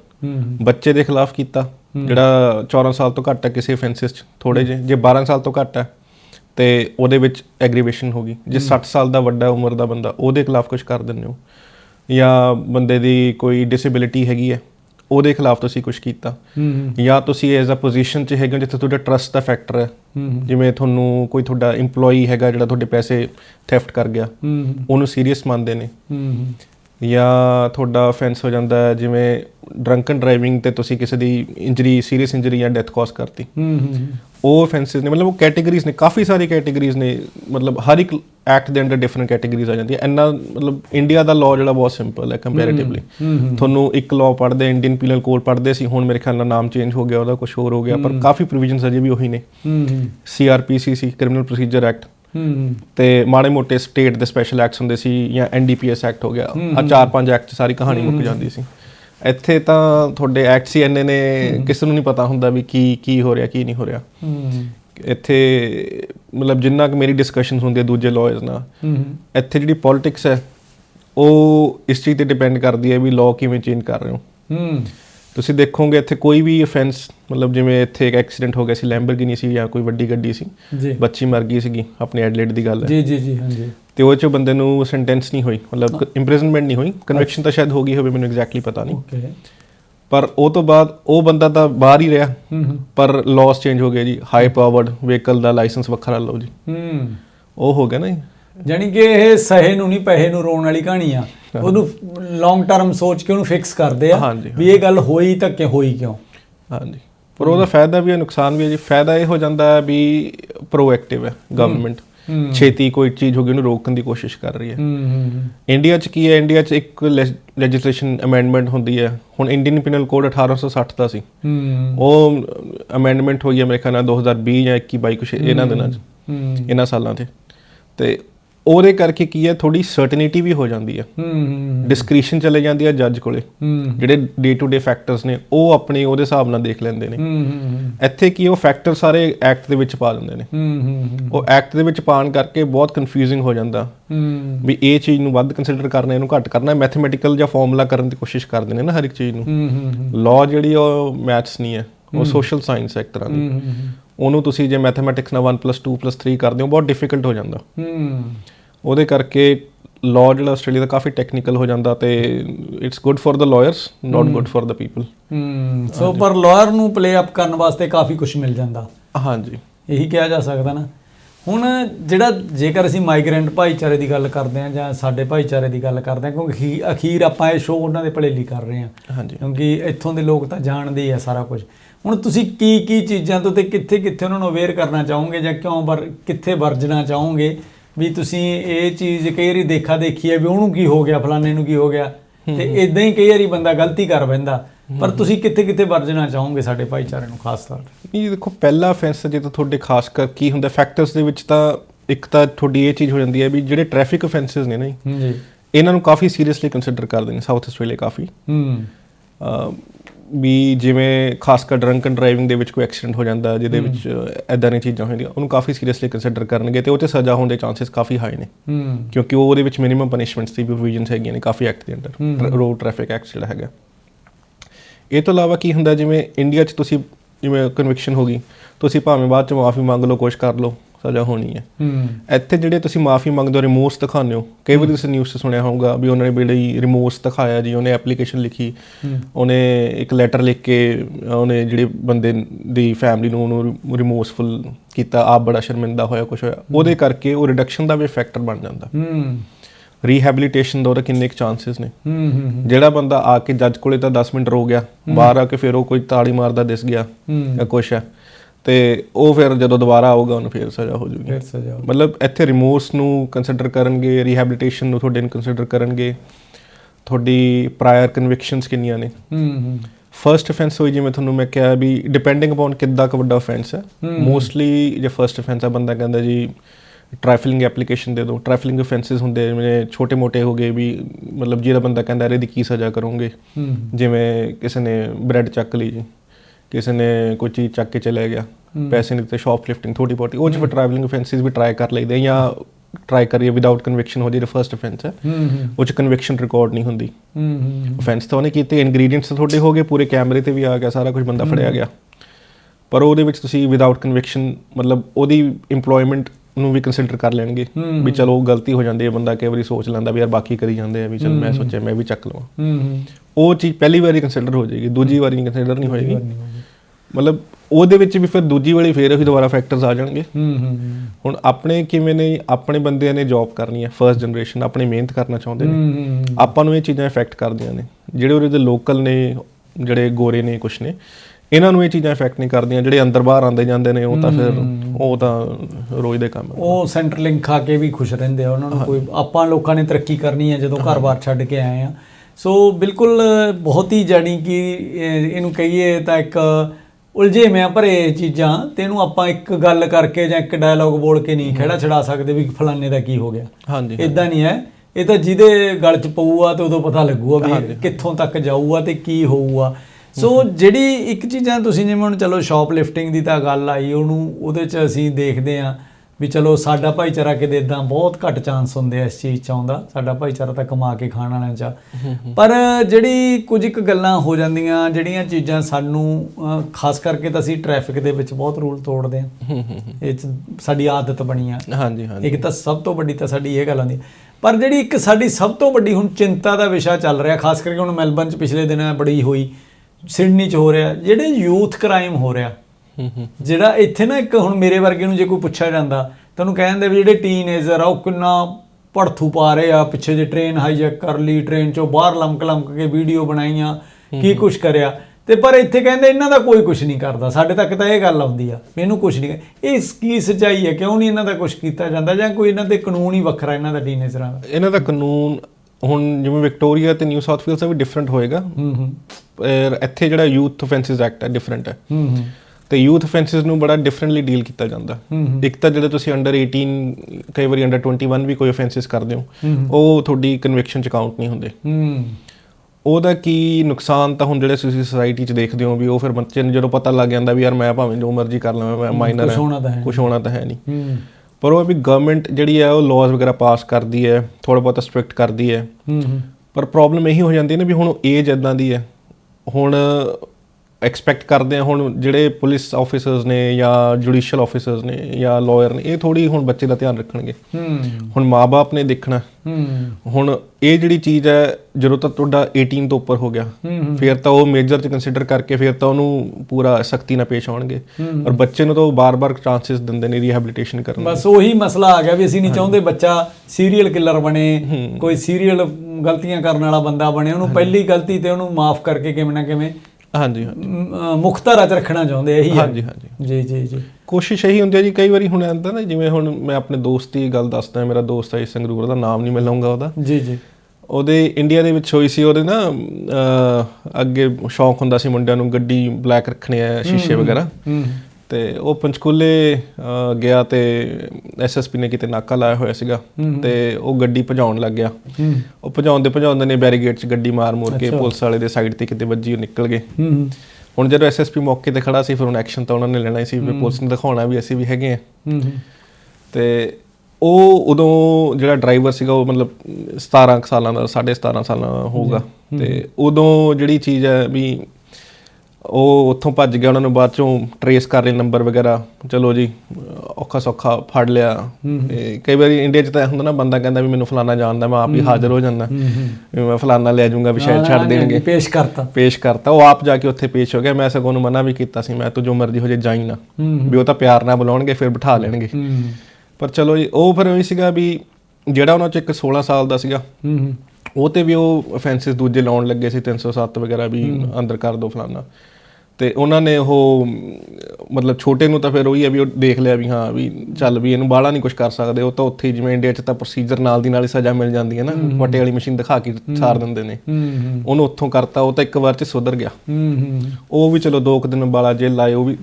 ਬੱਚੇ ਦੇ ਖਿਲਾਫ ਕੀਤਾ ਜਿਹੜਾ 14 ਸਾਲ ਤੋਂ ਘੱਟ ਹੈ ਕਿਸੇ ਅਫੈਂਸਸ 'ਚ ਥੋੜੇ ਜਿਹੇ ਜੇ 12 ਸਾਲ ਤੋਂ ਘੱਟ ਹੈ ਤੇ ਉਹਦੇ ਵਿੱਚ ਐਗਰੀਵੇਸ਼ਨ ਹੋ ਗਈ। ਜੇ 60 ਸਾਲ ਦਾ ਵੱਡਾ ਉਮਰ ਦਾ ਬੰਦਾ ਉਹਦੇ ਖਿਲਾਫ ਕੁਝ ਕਰ ਦਿੰਦੇ ਹੋ? ਜਾਂ ਬੰਦੇ ਦੀ ਕੋਈ ਡਿਸੇਬਿਲਿਟੀ ਹੈਗੀ ਹੈ ਉਹਦੇ ਖਿਲਾਫ ਤੁਸੀਂ ਕੁਝ ਕੀਤਾ? ਹੂੰ ਜਾਂ ਤੁਸੀਂ ਐਜ਼ ਅ ਪੋਜੀਸ਼ਨ 'ਚ ਹੈਗੇ ਹੋ ਜਿੱਥੇ ਤੁਹਾਡਾ ਟਰਸਟ ਦਾ ਫੈਕਟਰ ਹੈ? ਜਿਵੇਂ ਤੁਹਾਨੂੰ ਕੋਈ ਤੁਹਾਡਾ EMPLOYEE ਹੈਗਾ ਜਿਹੜਾ ਤੁਹਾਡੇ ਪੈਸੇ ਥੈਫਟ ਕਰ ਗਿਆ ਉਹਨੂੰ ਸੀਰੀਅਸ ਮੰਨਦੇ ਨੇ। ਜਾਂ ਤੁਹਾਡਾ ਅਫੈਂਸ ਹੋ ਜਾਂਦਾ ਹੈ ਜਿਵੇਂ ਡਰੰਕਨ ਡਰਾਈਵਿੰਗ ਤੇ ਤੁਸੀਂ ਕਿਸੇ ਦੀ ਇੰਜਰੀ ਸੀਰੀਅਸ ਇੰਜਰੀ ਜਾਂ ਡੈਥ ਕਾਜ਼ ਕਰਤੀ। ਹੂੰ ਹੂੰ ਉਹ ਅਫੈਂਸਸ ਨੇ ਮਤਲਬ ਉਹ ਕੈਟਾਗਰੀਜ਼ ਨੇ ਕਾਫੀ ਸਾਰੀ ਕੈਟਾਗਰੀਜ਼ ਨੇ ਮਤਲਬ ਹਰ ਇੱਕ ਐਕਟ ਦੇ ਅੰਡਰ ਡਿਫਰੈਂਟ ਕੈਟਾਗਰੀਜ਼ ਆ ਜਾਂਦੀਆਂ। ਇੰਨਾ ਮਤਲਬ ਇੰਡੀਆ ਦਾ ਲਾਅ ਜਿਹੜਾ ਬਹੁਤ ਸਿੰਪਲ ਹੈ ਕੰਪੈਰੀਟਿਵਲੀ ਤੁਹਾਨੂੰ ਇੱਕ ਲਾਅ ਪੜ੍ਹਦੇ ਇੰਡੀਅਨ ਪੀਨਲ ਕੋਡ ਪੜ੍ਹਦੇ ਸੀ ਹੁਣ ਮੇਰੇ ਖਿਆਲ ਨਾਲ ਨਾਮ ਚੇਂਜ ਹੋ ਗਿਆ ਉਹਦਾ ਕੁਝ ਹੋਰ ਹੋ ਗਿਆ ਪਰ ਕਾਫੀ ਪ੍ਰੋਵੀਜ਼ਨਸ ਅਜੇ ਵੀ ਉਹੀ ਨੇ। ਹੂੰ ਸੀਆਰਪੀਸੀਸੀ ਕ੍ਰਿਮੀਨਲ ਪ੍ਰੋਸੀਜਰ ਐਕਟ ਹੂੰ ਤੇ ਮਾੜੇ ਮੋਟੇ ਸਟੇਟ ਦੇ ਸਪੈਸ਼ਲ ਐਕਟਸ ਹੁੰਦੇ ਸੀ ਜਾਂ ਐਨਡੀਪੀਐਸ ਐਕਟ ਹੋ ਗਿਆ ਆ ਚਾਰ ਪੰਜ ਐਕਟ ਸਾਰੀ ਕਹਾਣੀ ਮੁੱਕ ਜਾਂਦੀ ਸੀ। ਇੱਥੇ ਤਾਂ ਤੁਹਾਡੇ ਐਕਟਸ ਹੀ ਇੰਨੇ ਨੇ ਕਿਸੇ ਨੂੰ ਨਹੀਂ ਪਤਾ ਹੁੰਦਾ ਵੀ ਕੀ ਕੀ ਹੋ ਰਿਹਾ ਕੀ ਨਹੀਂ ਹੋ ਰਿਹਾ। ਹੂੰ ਇੱਥੇ ਮਤਲਬ ਜਿੰਨਾ ਕਿ ਮੇਰੀ ਡਿਸਕਸ਼ਨਸ ਹੁੰਦੀ ਹੈ ਦੂਜੇ ਲਾਇਰਸ ਨਾਲ ਇੱਥੇ ਜਿਹੜੀ ਪੋਲਿਟਿਕਸ ਹੈ ਉਹ ਇਸ ਚੀਜ਼ ਤੇ ਡਿਪੈਂਡ ਕਰਦੀ ਹੈ ਵੀ ਲਾਅ ਕਿਵੇਂ ਚੇਂਜ ਕਰ ਰਹੇ ਹੋ। ਹੂੰ। ਤੁਸੀਂ ਦੇਖੋਗੇ ਇੱਥੇ ਕੋਈ ਵੀ ਅਫੈਂਸ ਮਤਲਬ ਜਿਵੇਂ ਇੱਥੇ ਇੱਕ ਐਕਸੀਡੈਂਟ ਹੋ ਗਿਆ ਸੀ ਲੈਂਬਰਗਿਨੀ ਸੀ ਜਾਂ ਕੋਈ ਵੱਡੀ ਗੱਡੀ ਸੀ ਜੀ। ਬੱਚੀ ਮਰ ਗਈ ਸੀਗੀ ਆਪਣੇ ਐਡਲੇਟ ਦੀ ਗੱਲ ਹੈ। ਜੀ ਜੀ ਜੀ ਹਾਂਜੀ। ਤੇ ਉਹ ਚ ਬੰਦੇ ਨੂੰ ਸੈਂਟੈਂਸ ਨਹੀਂ ਹੋਈ ਮਤਲਬ ਇੰਪ੍ਰਿਜ਼ਨਮੈਂਟ ਨਹੀਂ ਹੋਈ ਕਨਵਿਕਸ਼ਨ ਤਾਂ ਸ਼ਾਇਦ ਹੋ ਗਈ ਹੋਵੇ ਮੈਨੂੰ ਐਗਜ਼ੈਕਟਲੀ ਪਤਾ ਨਹੀਂ। ਓਕੇ ਪਰ ਉਹ ਤੋਂ ਬਾਅਦ ਉਹ ਬੰਦਾ ਤਾਂ ਬਾਹਰ ਹੀ ਰਿਹਾ। ਪਰ ਲਾਸ ਚੇਂਜ ਹੋ ਗਏ ਜੀ ਹਾਈ ਪਾਵਰਡ ਵਹੀਕਲ ਦਾ ਲਾਇਸੈਂਸ ਵੱਖਰਾ ਲਓ ਜੀ। ਹੂੰ। ਉਹ ਹੋ ਗਿਆ ਨਾ ਜੀ ਜਾਣੀ ਕਿ ਇਹ ਸਹੇ ਨੂੰ ਨਹੀਂ ਪੈਸੇ ਨੂੰ ਰੋਣ ਵਾਲੀ ਕਹਾਣੀ ਆ। ਉਹਨੂੰ ਲੌਂਗ ਟਰਮ ਸੋਚ ਕੇ ਉਹਨੂੰ ਫਿਕਸ ਕਰਦੇ ਆ ਵੀ ਇਹ ਗੱਲ ਹੋਈ ਤਾਂ ਕਿ ਹੋਈ ਕਿਉਂ? ਹਾਂਜੀ। ਪਰ ਉਹਦਾ ਫਾਇਦਾ ਵੀ ਹੈ ਨੁਕਸਾਨ ਵੀ ਹੈ ਜੀ। ਫਾਇਦਾ ਇਹ ਹੋ ਜਾਂਦਾ ਹੈ ਵੀ ਪ੍ਰੋਐਕਟਿਵ ਹੈ ਗਵਰਨਮੈਂਟ ਛੇਤੀ ਕੋਈ ਚੀਜ਼ ਹੋ ਗਈ ਉਹਨੂੰ ਰੋਕਣ ਦੀ ਕੋਸ਼ਿਸ਼ ਕਰ ਰਹੀ ਹੈ। ਇੰਡੀਆ 'ਚ ਕੀ ਹੈ? ਇੰਡੀਆ 'ਚ ਇੱਕ ਲੈਜਿਸਲੇਸ਼ਨ ਅਮੈਂਡਮੈਂਟ ਹੁੰਦੀ ਹੈ। ਹੁਣ ਇੰਡੀਅਨ ਪਿਨਲ ਕੋਡ 1860 ਦਾ ਸੀ। ਉਹ ਅਮੈਂਡਮੈਂਟ ਹੋਈ ਹੈ ਮੇਰੇ ਖਿਆਲ ਨਾਲ 2020 ਜਾਂ 21 22 ਕੁਛ ਇਹਨਾਂ ਦਿਨਾਂ 'ਚ। ਇਹਨਾਂ ਸਾਲਾਂ 'ਤੇ। ਤੇ ਉਹਦੇ ਕਰਕੇ ਕੀ ਹੈ ਥੋੜੀ ਸਰਟਨਿਟੀ ਵੀ ਹੋ ਜਾਂਦੀ ਹੈ। ਹੂੰ ਡਿਸਕ੍ਰੀਸ਼ਨ ਚਲੇ ਜਾਂਦੀ ਹੈ ਜੱਜ ਕੋਲੇ। ਹੂੰ। ਜਿਹੜੇ ਡੇ ਟੂ ਡੇ ਫੈਕਟਰਸ ਨੇ ਉਹ ਆਪਣੇ ਉਹਦੇ ਹਿਸਾਬ ਨਾਲ ਦੇਖ ਲੈਂਦੇ ਨੇ। ਹੂੰ ਇੱਥੇ ਕੀ ਉਹ ਫੈਕਟਰ ਸਾਰੇ ਐਕਟ ਦੇ ਵਿੱਚ ਪਾ ਦਿੰਦੇ ਨੇ। ਹੂੰ ਉਹ ਐਕਟ ਦੇ ਵਿੱਚ ਪਾਣ ਕਰਕੇ ਬਹੁਤ ਕਨਫਿਊਜ਼ਿੰਗ ਹੋ ਜਾਂਦਾ। ਹੂੰ। ਵੀ ਇਹ ਚੀਜ਼ ਨੂੰ ਵੱਧ ਕੰਸੀਡਰ ਕਰਨਾ ਇਹਨੂੰ ਘੱਟ ਕਰਨਾ ਮੈਥਮੈਟੀਕਲ ਜਾਂ ਫਾਰਮੂਲਾ ਕਰਨ ਦੀ ਕੋਸ਼ਿਸ਼ ਕਰਦੇ ਨੇ ਨਾ ਹਰ ਇੱਕ ਚੀਜ਼ ਨੂੰ। ਲਾਅ ਜਿਹੜੀ ਉਹ ਮੈਥਸ ਨਹੀਂ ਹੈ। ਉਹ ਸੋਸ਼ਲ ਸਾਇੰਸ ਹੈ ਇੱਕ ਤਰ੍ਹਾਂ ਦੀ। ਉਹਨੂੰ ਤੁਸੀਂ ਜੇ ਮੈਥਮੈਟਿਕਸ ਨਾਲ 1 2 3 ਕਰਦੇ ਹੋ ਬਹੁਤ ਡਿਫਿਕਲਟ ਹੋ ਜਾਂਦਾ। ਹੂੰ। ਉਹਦੇ ਕਰਕੇ ਲਾਅ ਜਿਹੜਾ ਆਸਟ੍ਰੇਲੀਆ ਦਾ ਕਾਫੀ ਟੈਕਨੀਕਲ ਹੋ ਜਾਂਦਾ ਤੇ it's good for the lawyers not good for the people hmm so ਪਰ ਲਾਇਰ ਨੂੰ ਪਲੇ ਅਪ ਕਰਨ ਵਾਸਤੇ ਕਾਫੀ ਕੁਝ ਮਿਲ ਜਾਂਦਾ। ਹਾਂਜੀ। ਇਹੀ ਕਿਹਾ ਜਾ ਸਕਦਾ ਨਾ। ਹੁਣ ਜਿਹੜਾ ਜੇਕਰ ਅਸੀਂ ਮਾਈਗ੍ਰੈਂਟ ਭਾਈਚਾਰੇ ਦੀ ਗੱਲ ਕਰਦੇ ਹਾਂ ਜਾਂ ਸਾਡੇ ਭਾਈਚਾਰੇ ਦੀ ਗੱਲ ਕਰਦੇ ਹਾਂ ਕਿਉਂਕਿ ਅਖੀਰ ਆਪਾਂ ਇਹ ਸ਼ੋਅ ਉਹਨਾਂ ਦੇ ਭਲੇਲੀ ਕਰ ਰਹੇ ਹਾਂ। ਕਿਉਂਕਿ ਇੱਥੋਂ ਦੇ ਲੋਕ ਤਾਂ ਜਾਣਦੇ ਆ ਸਾਰਾ ਕੁਝ। ਹੁਣ ਤੁਸੀਂ ਕੀ ਕੀ ਚੀਜ਼ਾਂ ਤੋਂ ਤੇ ਕਿੱਥੇ ਕਿੱਥੇ ਉਹਨਾਂ ਨੂੰ ਅਵੇਅਰ ਕਰਨਾ ਚਾਹੋਗੇ ਜਾਂ ਕਿਉਂ ਵਰ ਕਿੱਥੇ ਵਰਜਣਾ ਚਾਹੋਗੇ? ਵੀ ਤੁਸੀਂ ਇਹ ਚੀਜ਼ ਕਈ ਵਾਰੀ ਦੇਖਾ ਦੇਖੀ ਹੈ ਵੀ ਉਹਨੂੰ ਕੀ ਹੋ ਗਿਆ ਫਲਾਣੇ ਨੂੰ ਕੀ ਹੋ ਗਿਆ। ਤੇ ਇਦਾਂ ਹੀ। ਕਈ ਵਾਰੀ ਬੰਦਾ ਗਲਤੀ ਕਰ ਬੈਂਦਾ। ਪਰ ਤੁਸੀਂ ਕਿੱਥੇ ਕਿੱਥੇ ਵਰਜਣਾ ਚਾਹੋਗੇ ਸਾਡੇ ਭਾਈਚਾਰੇ ਨੂੰ ਖਾਸ ਤੌਰ ਤੇ? ਇਹ ਦੇਖੋ ਪਹਿਲਾ ਅਫੈਂਸ ਜੇ ਤਾਂ ਤੁਹਾਡੇ ਖਾਸ ਕਰ ਕੀ ਹੁੰਦਾ ਫੈਕਟਰਸ ਦੇ ਵਿੱਚ ਤਾਂ ਇੱਕ ਤਾਂ ਤੁਹਾਡੀ ਇਹ ਚੀਜ਼ ਹੋ ਜਾਂਦੀ ਹੈ ਵੀ ਜਿਹੜੇ ਟ੍ਰੈਫਿਕ ਅਫੈਂਸਸ ਨੇ ਨਾ ਜੀ, ਇਹਨਾਂ ਨੂੰ ਕਾਫੀ ਸੀਰੀਅਸਲੀ ਕੰਸੀਡਰ ਕਰਦੇ ਨੇ ਸਾਊਥ ਆਸਟ੍ਰੇਲੀਆ ਕਾਫੀ। ਹੂੰ। ਵੀ ਜਿਵੇਂ ਖਾਸ ਕਰ ਡਰੰਕ ਐਂਡ ਡਰਾਈਵਿੰਗ ਦੇ ਵਿੱਚ ਕੋਈ ਐਕਸੀਡੈਂਟ ਹੋ ਜਾਂਦਾ ਜਿਹਦੇ ਵਿੱਚ ਐਦਾਂ ਦੀਆਂ ਚੀਜ਼ਾਂ ਹੁੰਦੀਆਂ ਉਹਨੂੰ ਕਾਫੀ ਸੀਰੀਅਸਲੀ ਕੰਸੀਡਰ ਕਰਨਗੇ ਤੇ ਉਹ ਤੇ ਸਜ਼ਾ ਹੋਣ ਦੇ ਚਾਂਸਸ ਕਾਫੀ ਹਾਈ ਨੇ। ਕਿਉਂਕਿ ਉਹ ਉਹਦੇ ਵਿੱਚ ਮਿਨੀਮਮ ਪਨਿਸ਼ਮੈਂਟਸ ਦੀ ਪ੍ਰੋਵੀਜ਼ਨਸ ਹੈਗੀਆਂ ਨੇ ਕਾਫੀ ਐਕਟ ਦੇ ਅੰਡਰ ਰੋਡ ਟ੍ਰੈਫਿਕ ਐਕਟ ਜਿਹੜਾ ਹੈਗਾ। ਇਹ ਤੋਂ ਇਲਾਵਾ ਕੀ ਹੁੰਦਾ ਜਿਵੇਂ ਇੰਡੀਆ 'ਚ ਤੁਸੀਂ ਜਿਵੇਂ ਕਨਵਿਕਸ਼ਨ ਹੋ ਗਈ ਤੁਸੀਂ ਭਾਵੇਂ ਬਾਅਦ 'ਚ ਮਾਫੀ ਮੰਗ ਲਓ ਕੁਛ ਕਰ ਲਓ ਸਜ਼ਾ ਹੋਣੀ ਹੈ। ਹੂੰ। ਇੱਥੇ ਜਿਹੜੇ ਤੁਸੀਂ ਮਾਫੀ ਮੰਗਦੇ ਹੋ ਰਿਮੋਰਸ ਦਿਖਾਉਂਦੇ ਹੋ ਕਈ ਵਾਰੀ ਤੁਸੀਂ ਨਿਊਜ਼ 'ਚ ਸੁਣਿਆ ਹੋਊਗਾ ਵੀ ਉਹਨਾਂ ਨੇ ਬੜੀ ਰਿਮੋਰਸ ਦਿਖਾਇਆ ਜੀ ਉਹਨੇ ਐਪਲੀਕੇਸ਼ਨ ਲਿਖੀ। ਉਹਨੇ ਇੱਕ ਲੈਟਰ ਲਿਖ ਕੇ ਉਹਨੇ ਜਿਹੜੇ ਬੰਦੇ ਦੀ ਫੈਮਿਲੀ ਨੂੰ ਉਹਨੂੰ ਰਿਮੋਰਸਫੁਲ ਕੀਤਾ ਆਪ ਬੜਾ ਸ਼ਰਮਿੰਦਾ ਹੋਇਆ ਕੁਝ ਹੋਇਆ। ਉਹਦੇ ਕਰਕੇ ਉਹ ਰਿਡਕਸ਼ਨ ਦਾ ਵੀ ਫੈਕਟਰ ਬਣ ਜਾਂਦਾ। ਹੂੰ। ਰੀਹੈਬਿਲਿਟੇਸ਼ਨ ਦਾ ਉਹਦਾ ਕਿੰਨੇ ਕੁ ਚਾਂਸਸ ਨੇ। ਹੂੰ ਹੂੰ ਜਿਹੜਾ ਬੰਦਾ ਆ ਕੇ ਜੱਜ ਕੋਲੇ ਤਾਂ 10 ਮਿੰਟ ਰੋ ਗਿਆ ਬਾਹਰ ਆ ਕੇ ਫਿਰ ਉਹ ਕੋਈ ਤਾੜੀ ਮਾਰਦਾ ਦਿਸ ਗਿਆ ਜਾਂ ਕੁਛ ਹੈ। ਤੇ ਉਹ ਫਿਰ ਜਦੋਂ ਦੁਬਾਰਾ ਆਊਗਾ ਉਹਨੂੰ ਫਿਰ ਸਜ਼ਾ ਹੋ ਜੂਗੀ। ਫਿਰ ਸਜਾ ਮਤਲਬ ਇੱਥੇ ਰਿਮੋਰਸ ਨੂੰ ਕੰਸੀਡਰ ਕਰਨਗੇ ਰੀਹੈਬਿਲਿਟੇਸ਼ਨ ਨੂੰ ਤੁਹਾਡੇ ਨੂੰ ਕੰਸੀਡਰ ਕਰਨਗੇ। ਤੁਹਾਡੀ ਪ੍ਰਾਇਰ ਕਨਵਿਕਸ਼ਨਸ ਕਿੰਨੀਆਂ ਨੇ? ਹੂੰ ਹੂੰ। ਫਰਸਟ ਅਫੈਂਸ ਹੋਈ ਜਿਵੇਂ ਤੁਹਾਨੂੰ ਮੈਂ ਕਿਹਾ ਵੀ ਡਿਪੈਂਡਿੰਗ ਅਪਨ ਕਿੱਦਾਂ ਕੁ ਵੱਡਾ ਅਫੈਂਸ ਹੈ। ਮੋਸਟਲੀ ਜੇ ਫਰਸਟ ਅਫੈਂਸ ਆ ਬੰਦਾ ਕਹਿੰਦਾ ਜੀ ਟ੍ਰੈਫਲਿੰਗ ਐਪਲੀਕੇਸ਼ਨ ਦੇ ਦਿਓ। ਟ੍ਰੈਫਲਿੰਗ ਅਫੈਂਸਸ ਹੁੰਦੇ ਜਿਵੇਂ ਛੋਟੇ ਮੋਟੇ ਹੋ ਗਏ ਵੀ ਮਤਲਬ ਜਿਹੜਾ ਬੰਦਾ ਕਹਿੰਦਾ ਇਹਦੀ ਕੀ ਸਜ਼ਾ ਕਰੋਗੇ? ਜਿਵੇਂ ਕਿਸੇ ਨੇ ਬ੍ਰੈਡ ਚੱਕ ਲਈ ਜੀ। ਕਿਸੇ ਨੇ ਕੋਈ ਚੀਜ਼ ਚੱਕ ਕੇ ਚਲੇ ਗਿਆ ਪੈਸੇ ਨਹੀਂ ਦਿੱਤੇ ਸ਼ਾਪਲਿਫਟਿੰਗ ਥੋੜੀ ਬਹੁਤੀ ਉਹ ਚ ਫਿਰ ਟ੍ਰੈਵਲਿੰਗ ਅਫੈਂਸਸ ਵੀ ਟਰਾਈ ਕਰ ਲਈਦੇ ਜਾਂ ਟਰਾਈ ਕਰੀਏ ਵਿਦਆਊਟ ਕਨਵਿਕਸ਼ਨ ਹੋ ਜੇ ਫਰਸਟ ਅਫੈਂਸ ਹੈ। ਉਹ ਚ ਕਨਵਿਕਸ਼ਨ ਰਿਕਾਰਡ ਨਹੀਂ ਹੁੰਦੀ। ਅਫੈਂਸ ਤਾਂ ਉਹਨੇ ਕੀਤੇ ਇਨਗਰੀਡੀਅੰਟਸ ਤੁਹਾਡੇ ਹੋ ਗਏ ਪੂਰੇ ਕੈਮਰੇ ਤੇ ਵੀ ਆ ਗਿਆ ਸਾਰਾ ਕੁਝ ਬੰਦਾ ਫੜਿਆ ਗਿਆ। ਪਰ ਉਹਦੇ ਵਿੱਚ ਤੁਸੀਂ ਵਿਦਆਊਟ ਕਨਵਿਕਸ਼ਨ ਮਤਲਬ ਉਹਦੀ EMPLOYMENT ਨੂੰ ਵੀ ਕੰਸੀਡਰ ਕਰ ਲੈਣਗੇ। ਵੀ ਚਲੋ ਗਲਤੀ ਹੋ ਜਾਂਦੀ ਹੈ ਬੰਦਾ ਕਈ ਵਾਰੀ ਸੋਚ ਲੈਂਦਾ ਵੀ ਯਾਰ ਬਾਕੀ ਕਰੀ ਜਾਂਦੇ ਆ ਵੀ ਚਲ ਮੈਂ ਸੋਚਿਆ ਮੈਂ ਵੀ ਚੱਕ ਲਵਾਂ। ਉਹ ਚੀਜ਼ ਪਹਿਲੀ ਵਾਰੀ ਕੰਸੀਡਰ ਹੋ ਜਾਏਗੀ ਦੂਜੀ ਵਾਰੀ ਨਹੀਂ ਕੰਸੀਡਰ ਨਹੀਂ ਹੋਏਗੀ। ਮਤਲਬ ਉਹਦੇ ਵਿੱਚ ਵੀ ਫਿਰ ਦੂਜੀ ਵਾਰੀ ਫੇਰ ਉਹੀ ਦੁਬਾਰਾ ਫੈਕਟਰਸ ਆ ਜਾਣਗੇ। ਹੂੰ ਹੂੰ ਹੁਣ ਆਪਣੇ ਕਿਵੇਂ ਨੇ ਆਪਣੇ ਬੰਦਿਆਂ ਨੇ ਜੌਬ ਕਰਨੀ ਹੈ ਫਰਸਟ ਜਨਰੇਸ਼ਨ ਆਪਣੀ ਮਿਹਨਤ ਕਰਨਾ ਚਾਹੁੰਦੇ ਨੇ। ਆਪਾਂ ਨੂੰ ਇਹ ਚੀਜ਼ਾਂ ਇਫੈਕਟ ਕਰਦੀਆਂ ਨੇ। ਜਿਹੜੇ ਉਹਦੇ ਦੇ ਲੋਕਲ ਨੇ ਜਿਹੜੇ ਗੋਰੇ ਨੇ ਕੁਛ ਨੇ ਇਹਨਾਂ ਨੂੰ ਇਹ ਚੀਜ਼ਾਂ ਇਫੈਕਟ ਨਹੀਂ ਕਰਦੀਆਂ। ਜਿਹੜੇ ਅੰਦਰ ਬਾਹਰ ਆਉਂਦੇ ਜਾਂਦੇ ਨੇ ਉਹ ਤਾਂ ਫਿਰ ਉਹ ਤਾਂ ਰੋਜ਼ ਦੇ ਕੰਮ ਉਹ ਸੈਂਟਰ ਲਿੰਕ ਖਾ ਕੇ ਵੀ ਖੁਸ਼ ਰਹਿੰਦੇ ਆ ਉਹਨਾਂ ਨੂੰ ਕੋਈ। ਆਪਾਂ ਲੋਕਾਂ ਨੇ ਤਰੱਕੀ ਕਰਨੀ ਹੈ ਜਦੋਂ ਘਰ-ਬਾਰ ਛੱਡ ਕੇ ਆਏ ਆ। ਸੋ ਬਿਲਕੁਲ ਬਹੁਤ ਹੀ ਜਾਣੀ ਕਿ ਇਹ- ਇਹਨੂੰ ਕਹੀਏ ਤਾਂ ਇੱਕ ਉਲਝੇ ਮੈਂ ਭਰੇ ਚੀਜ਼ਾਂ ਤੇ ਇਹਨੂੰ ਆਪਾਂ ਇੱਕ ਗੱਲ ਕਰਕੇ ਜਾਂ ਇੱਕ ਡਾਇਲੌਗ ਬੋਲ ਕੇ ਨਹੀਂ ਖੜਾ ਛਡਾ ਸਕਦੇ ਵੀ ਫਲਾਣੇ ਦਾ ਕੀ ਹੋ ਗਿਆ। ਹਾਂਜੀ ਇਦਾਂ ਨਹੀਂ ਹੈ। ਇਹ ਤਾਂ ਜਿਹਦੇ ਗਲ 'ਚ ਪਊਗਾ ਤੇ ਉਦੋਂ ਪਤਾ ਲੱਗੂਗਾ ਵੀ ਕਿੱਥੋਂ ਤੱਕ ਜਾਊਗਾ ਤੇ ਕੀ ਹੋਊਗਾ। ਸੋ ਜਿਹੜੀ ਇੱਕ ਚੀਜ਼ਾਂ ਤੁਸੀਂ ਜਿਵੇਂ ਹੁਣ ਚਲੋ ਸ਼ਾਪ ਲਿਫਟਿੰਗ ਦੀ ਤਾਂ ਗੱਲ ਆਈ ਉਹਨੂੰ ਉਹਦੇ 'ਚ ਅਸੀਂ ਦੇਖਦੇ ਹਾਂ। ਵੀ ਚਲੋ ਸਾਡਾ ਭਾਈਚਾਰਾ ਕਿਤੇ ਇਦਾਂ ਬਹੁਤ ਘੱਟ ਚਾਂਸ ਹੁੰਦੇ ਆ ਇਸ ਚੀਜ਼ 'ਚ ਆਉਂਦਾ ਸਾਡਾ ਭਾਈਚਾਰਾ ਤਾਂ ਕਮਾ ਕੇ ਖਾਣ ਵਾਲਿਆਂ 'ਚ ਆ। ਪਰ ਜਿਹੜੀ ਕੁਝ ਇੱਕ ਗੱਲਾਂ ਹੋ ਜਾਂਦੀਆਂ ਜਿਹੜੀਆਂ ਚੀਜ਼ਾਂ ਸਾਨੂੰ ਖਾਸ ਕਰਕੇ ਤਾਂ ਅਸੀਂ ਟ੍ਰੈਫਿਕ ਦੇ ਵਿੱਚ ਬਹੁਤ ਰੂਲ ਤੋੜਦੇ ਹਾਂ ਇਹ ਸਾਡੀ ਆਦਤ ਬਣੀ ਆ। ਹਾਂਜੀ ਹਾਂਜੀ। ਇੱਕ ਤਾਂ ਸਭ ਤੋਂ ਵੱਡੀ ਤਾਂ ਸਾਡੀ ਇਹ ਗੱਲ ਆਉਂਦੀ ਹੈ। ਪਰ ਜਿਹੜੀ ਇੱਕ ਸਾਡੀ ਸਭ ਤੋਂ ਵੱਡੀ ਹੁਣ ਚਿੰਤਾ ਦਾ ਵਿਸ਼ਾ ਚੱਲ ਰਿਹਾ ਖਾਸ ਕਰਕੇ ਹੁਣ ਮੈਲਬਨ 'ਚ ਪਿਛਲੇ ਦਿਨਾਂ ਬੜੀ ਹੋਈ ਸਿਡਨੀ 'ਚ ਹੋ ਰਿਹਾ ਜਿਹੜੇ ਯੂਥ ਕ੍ਰਾਈਮ ਹੋ ਰਿਹਾ ਜਿਹੜਾ ਇੱਥੇ ਨਾ ਇੱਕ ਹੁਣ ਮੇਰੇ ਵਰਗੇ ਨੂੰ ਜੇ ਕੋਈ ਪੁੱਛਿਆ ਜਾਂਦਾ ਤੁਹਾਨੂੰ ਕਹਿੰਦੇ ਵੀ ਜਿਹੜੇ ਟੀਨੇਜਰ ਆ ਉਹ ਕਿੰਨਾ ਪੜਥੂ ਪਾ ਰਹੇ ਆ ਪਿੱਛੇ ਜੇ ਟ੍ਰੇਨ ਹਾਈਜੈਕ ਕਰ ਲਈ ਟ੍ਰੇਨ ਚੋਂ ਬਾਹਰ ਲਮਕ ਲਮਕ ਕੇ ਵੀਡੀਓ ਬਣਾਈਆਂ ਕੀ ਕੁਛ ਕਰਿਆ। ਤੇ ਪਰ ਇੱਥੇ ਕਹਿੰਦੇ ਇਹਨਾਂ ਦਾ ਕੋਈ ਕੁਛ ਨਹੀਂ ਕਰਦਾ। ਸਾਡੇ ਤੱਕ ਤਾਂ ਇਹ ਗੱਲ ਆਉਂਦੀ ਆ ਇਹਨੂੰ ਕੁਛ ਨਹੀਂ ਇਹ ਕੀ ਸੱਚਾਈ ਹੈ ਕਿਉਂ ਨਹੀਂ ਇਹਨਾਂ ਦਾ ਕੁਛ ਕੀਤਾ ਜਾਂਦਾ? ਜਾਂ ਕੋਈ ਇਹਨਾਂ ਦੇ ਕਾਨੂੰਨ ਹੀ ਵੱਖਰਾ ਇਹਨਾਂ ਦਾ ਟੀਨੇਜਰਾਂ ਦਾ? ਇਹਨਾਂ ਦਾ ਕਾਨੂੰਨ ਹੁਣ ਜਿਵੇਂ ਵਿਕਟੋਰੀਆ ਤੇ ਨਿਊ ਸਾਊਥ ਵੇਲਸ ਦਾ ਵੀ ਡਿਫਰੈਂਟ ਹੋਏਗਾ। ਹੂੰ ਹੂੰ। ਪਰ ਇੱਥੇ ਜਿਹੜਾ ਯੂਥ ਅਫੈਂਸਿਸ ਐਕਟ ਹੈ ਡਿਫਰੈਂਟ ਹੈ ਹੂੰ ਹੂੰ। ਤੇ ਯੂਥ ਅਫੈਂਸਿਸ ਨੂੰ ਬੜਾ ਡਿਫਰੈਂਟਲੀ ਡੀਲ ਕੀਤਾ ਜਾਂਦਾ। ਇੱਕ ਤਾਂ ਜਦੋਂ ਤੁਸੀਂ ਅੰਡਰ 18 ਕਈ ਵਾਰੀ ਅੰਡਰ 21 ਵੀ ਕੋਈ ਅਫੈਂਸਿਸ ਕਰਦੇ ਹੋ ਉਹ ਤੁਹਾਡੀ ਕਨਵਿਕਸ਼ਨ ਚ ਕਾਊਂਟ ਨਹੀਂ ਹੁੰਦੇ। ਉਹਦਾ ਕੀ ਨੁਕਸਾਨ ਤਾਂ ਹੁਣ ਜਿਹੜੇ ਤੁਸੀਂ ਸੋਸਾਇਟੀ 'ਚ ਦੇਖਦੇ ਹੋ ਵੀ ਉਹ ਫਿਰ ਬੱਚੇ ਨੂੰ ਜਦੋਂ ਪਤਾ ਲੱਗ ਜਾਂਦਾ ਵੀ ਯਾਰ ਮੈਂ ਭਾਵੇਂ ਜੋ ਮਰਜ਼ੀ ਕਰ ਲਵਾਂ ਮੈਂ ਮਾਈਨਰ ਹੈ ਕੁਝ ਹੋਣਾ ਤਾਂ ਹੈ ਨਹੀਂ। ਪਰ ਉਹ ਵੀ ਗਵਰਨਮੈਂਟ ਜਿਹੜੀ ਹੈ ਉਹ ਲਾਜ਼ ਵਗੈਰਾ ਪਾਸ ਕਰਦੀ ਹੈ ਥੋੜਾ ਬਹੁਤ ਸਟ੍ਰਿਕਟ ਕਰਦੀ ਹੂੰ। ਪਰ ਪ੍ਰੋਬਲਮ ਇਹੀ ਹੋ ਜਾਂਦੀ ਹੈ ਨਾ ਵੀ ਹੁਣ ਏਜ ਇਦਾਂ ਦੀ ਹੈ। ਹੁਣ ਐਕਸਪੈਕਟ ਕਰਦੇ ਆ ਹੁਣ ਜਿਹੜੇ ਪੁਲਿਸ ਆਫੀਸਰਸ ਨੇ ਜਾਂ ਜੁਡੀਸ਼ੀਅਲ ਆਫੀਸਰਸ ਨੇ ਜਾਂ ਲਾਇਰ ਨੇ ਇਹ ਥੋੜੀ ਹੁਣ ਬੱਚੇ ਦਾ ਧਿਆਨ ਰੱਖਣਗੇ। ਹੂੰ। ਹੁਣ ਮਾਪੇ ਨੇ ਦੇਖਣਾ। ਹੂੰ। ਹੁਣ ਇਹ ਜਿਹੜੀ ਚੀਜ਼ ਹੈ ਜਦੋਂ ਤੱਕ ਤੁਹਾਡਾ 18 ਤੋਂ ਉੱਪਰ ਹੋ ਗਿਆ ਫਿਰ ਤਾਂ ਉਹ ਮੇਜਰ ਚ ਕੰਸੀਡਰ ਕਰਕੇ ਫਿਰ ਤਾਂ ਉਹਨੂੰ ਪੂਰਾ ਸਖਤੀ ਨਾਲ ਪੇਸ਼ ਆਉਣਗੇ। ਔਰ ਬੱਚੇ ਨੂੰ ਤਾਂ ਉਹ ਬਾਰ-ਬਾਰ ਚਾਂਸਸ ਦਿੰਦੇ ਨੇ ਰੀਹੈਬਿਲਿਟੇਸ਼ਨ ਕਰਨ ਦੇ। ਬਸ ਉਹੀ ਮਸਲਾ ਆ ਗਿਆ ਵੀ ਅਸੀਂ ਨਹੀਂ ਚਾਹੁੰਦੇ ਬੱਚਾ ਸੀਰੀਅਲ ਕਿਲਰ ਬਣੇ ਕੋਈ ਸੀਰੀਅਲ ਗਲਤੀਆਂ ਕਰਨ ਵਾਲਾ ਬੰਦਾ ਬਣੇ ਉਹਨੂੰ ਪਹਿਲੀ ਗਲਤੀ ਤੇ ਉਹਨੂੰ ਮਾਫ ਕਰਕੇ ਕਿਵੇਂ ਨਾ ਕਿਵੇਂ ਹਾਂਜੀ ਹਾਂਜੀ। ਮੁੱਖ ਧਾਰਾ 'ਚ ਰੱਖਣਾ ਚਾਹੁੰਦੇ ਆ, ਇਹੀ ਹੈ ਹਾਂਜੀ ਹਾਂਜੀ। ਜੀ ਜੀ ਜੀ। ਕੋਸ਼ਿਸ਼ ਇਹੀ ਹੁੰਦੀ ਹੈ ਜੀ ਕਈ ਵਾਰੀ ਹੁਣ ਆਂਦਾ ਨਾ ਜਿਵੇਂ ਹੁਣ ਮੈਂ ਆਪਣੇ ਦੋਸਤ ਦੀ ਗੱਲ ਦੱਸਦਾ ਮੇਰਾ ਦੋਸਤ ਹੈ ਸੰਗਰੂਰ ਦਾ ਨਾਮ ਨਹੀਂ ਮੈਂ ਲਵਾਂਗਾ ਉਹਦਾ। ਜੀ ਜੀ। ਉਹਦੇ ਇੰਡੀਆ ਦੇ ਵਿੱਚ ਹੋਈ ਸੀ ਉਹਦੇ ਨਾ ਅਹ, ਅੱਗੇ ਸ਼ੌਂਕ ਹੁੰਦਾ ਸੀ ਮੁੰਡਿਆਂ ਨੂੰ ਗੱਡੀ ਬਲੈਕ ਰੱਖਣੇ ਆ ਸ਼ੀਸ਼ੇ ਵਗੈਰਾ। ਹੂੰ। ਤੇ ਉਹ ਪੰਚਕੂਲੇ ਗਿਆ ਤੇ ਐਸਐਸਪੀ ਨੇ ਕਿਤੇ ਨਾਕਾ ਲਾਇਆ ਹੋਇਆ ਸੀਗਾ ਤੇ ਉਹ ਗੱਡੀ ਭਜਾਉਣ ਲੱਗ ਗਿਆ। ਉਹ ਭਜਾਉਂਦੇ ਭਜਾਉਂਦੇ ਨੇ ਬੈਰੀਗੇਡ 'ਚ ਗੱਡੀ ਮਾਰ ਮੋਰ ਕੇ ਪੁਲਿਸ ਵਾਲੇ ਦੇ ਸਾਈਡ ਤੇ ਕਿਤੇ ਵੱਜੀ ਉਹ ਨਿਕਲ ਗਏ। ਹੁਣ ਜਦੋਂ ਐਸਐਸਪੀ ਮੌਕੇ ਤੇ ਖੜਾ ਸੀ ਫਿਰ ਹੁਣ ਐਕਸ਼ਨ ਤਾਂ ਉਹਨਾਂ ਨੇ ਲੈਣਾ ਹੀ ਸੀ ਵੀ ਪੁਲਿਸ ਨੂੰ ਦਿਖਾਉਣਾ ਵੀ ਅਸੀਂ ਵੀ ਹੈਗੇ ਆ। ਤੇ ਉਹ ਉਦੋਂ ਜਿਹੜਾ ਡਰਾਈਵਰ ਸੀਗਾ ਉਹ ਮਤਲਬ 17 ਕੁ ਸਾਲਾਂ ਦਾ 17.5 ਸਾਲਾਂ ਦਾ ਹੋਊਗਾ। ਤੇ ਉਦੋਂ ਜਿਹੜੀ ਚੀਜ਼ ਹੈ ਵੀ ਉਹ ਉੱਥੋਂ ਭੱਜ ਗਿਆ ਉਹਨਾਂ ਨੂੰ ਬਾਅਦ ਚੋਂ ਟਰੇਸ ਕਰ ਰਹੇ ਨੰਬਰ ਵਗੈਰਾ। ਚਲੋ ਜੀ ਔਖਾ ਸੌਖਾ ਫੜ ਲਿਆ। ਤੇ ਕਈ ਵਾਰੀ ਇੰਡੀਆ 'ਚ ਤਾਂ ਹੁੰਦਾ ਨਾ ਬੰਦਾ ਕਹਿੰਦਾ ਵੀ ਮੈਨੂੰ ਫਲਾਣਾ ਜਾਣਦਾ ਮੈਂ ਆਪ ਹੀ ਹਾਜ਼ਰ ਹੋ ਜਾਂਦਾ। ਮੈਂ ਫਲਾਣਾ ਲੈ ਜਾਊਂਗਾ ਵੀ ਸ਼ਾਇਦ ਛੱਡ ਦੇਣਗੇ। ਪੇਸ਼ ਕਰਤਾ। ਪੇਸ਼ ਕਰਤਾ। ਉਹ ਆਪ ਜਾ ਕੇ ਉੱਥੇ ਪੇਸ਼ ਹੋ ਗਿਆ। ਮੈਂ ਸਗੋਂ ਉਹਨੂੰ ਮਨਾ ਵੀ ਕੀਤਾ ਸੀ ਮੈਂ ਤੂੰ ਜੋ ਮਰਜ਼ੀ ਹੋ ਜੇ ਜਾਈ ਨਾ। ਵੀ ਉਹ ਤਾਂ ਪਿਆਰ ਨਾਲ ਬੁਲਾਉਣਗੇ ਫਿਰ ਬਿਠਾ ਲੈਣਗੇ। ਪਰ ਚਲੋ ਜੀ ਉਹ ਫਿਰ ਇਹ ਸੀਗਾ ਵੀ ਜਿਹੜਾ ਉਹਨਾਂ ਚ ਇੱਕ 16 ਸਾਲ ਦਾ ਸੀਗਾ ਉਹ ਤੇ ਵੀ ਉਹ ਅਫੈਂਸਿਸ ਦੂਜੇ ਲਾਉਣ ਲੱਗੇ ਸੀ 307 ਵਗੈਰਾ ਵੀ ਅੰਦਰ ਕਰ ਦੋ ਫਲਾਨਾ। ਤੇ ਉਹਨਾਂ ਨੇ ਉਹ ਮਤਲਬ ਛੋਟੇ ਨੂੰ ਤਾਂ ਫਿਰ ਉਹੀ ਹੈ ਵੀ ਉਹ ਦੇਖ ਲਿਆ ਵੀ ਹਾਂ ਵੀ ਚੱਲ ਵੀ ਇਹਨੂੰ ਬਾਹਲਾ ਨਹੀਂ ਕੁਝ ਕਰ ਸਕਦੇ। ਉਹ ਤਾਂ ਉੱਥੇ ਜਿਵੇਂ ਇੰਡੀਆ 'ਚ ਤਾਂ ਪ੍ਰੋਸੀਜਰ ਨਾਲ ਦੀ ਨਾਲ ਹੀ ਸਜ਼ਾ ਮਿਲ ਜਾਂਦੀ ਹੈ ਨਾ। ਵਟੇ ਵਾਲੀ ਮਸ਼ੀਨ ਦਿਖਾ ਕੇ ਸਾਰ ਦਿੰਦੇ ਨੇ। ਉਹਨੂੰ ਉੱਥੋਂ ਕਰਤਾ ਉਹ ਤਾਂ ਇੱਕ ਵਾਰ 'ਚ ਸੁਧਰ ਗਿਆ। ਉਹ ਵੀ ਚਲੋ ਦੋ ਕੁ ਦਿਨ ਬਾਲਾ ਜੇਲ੍ਹ ਆਏ ਉਹ ਵੀ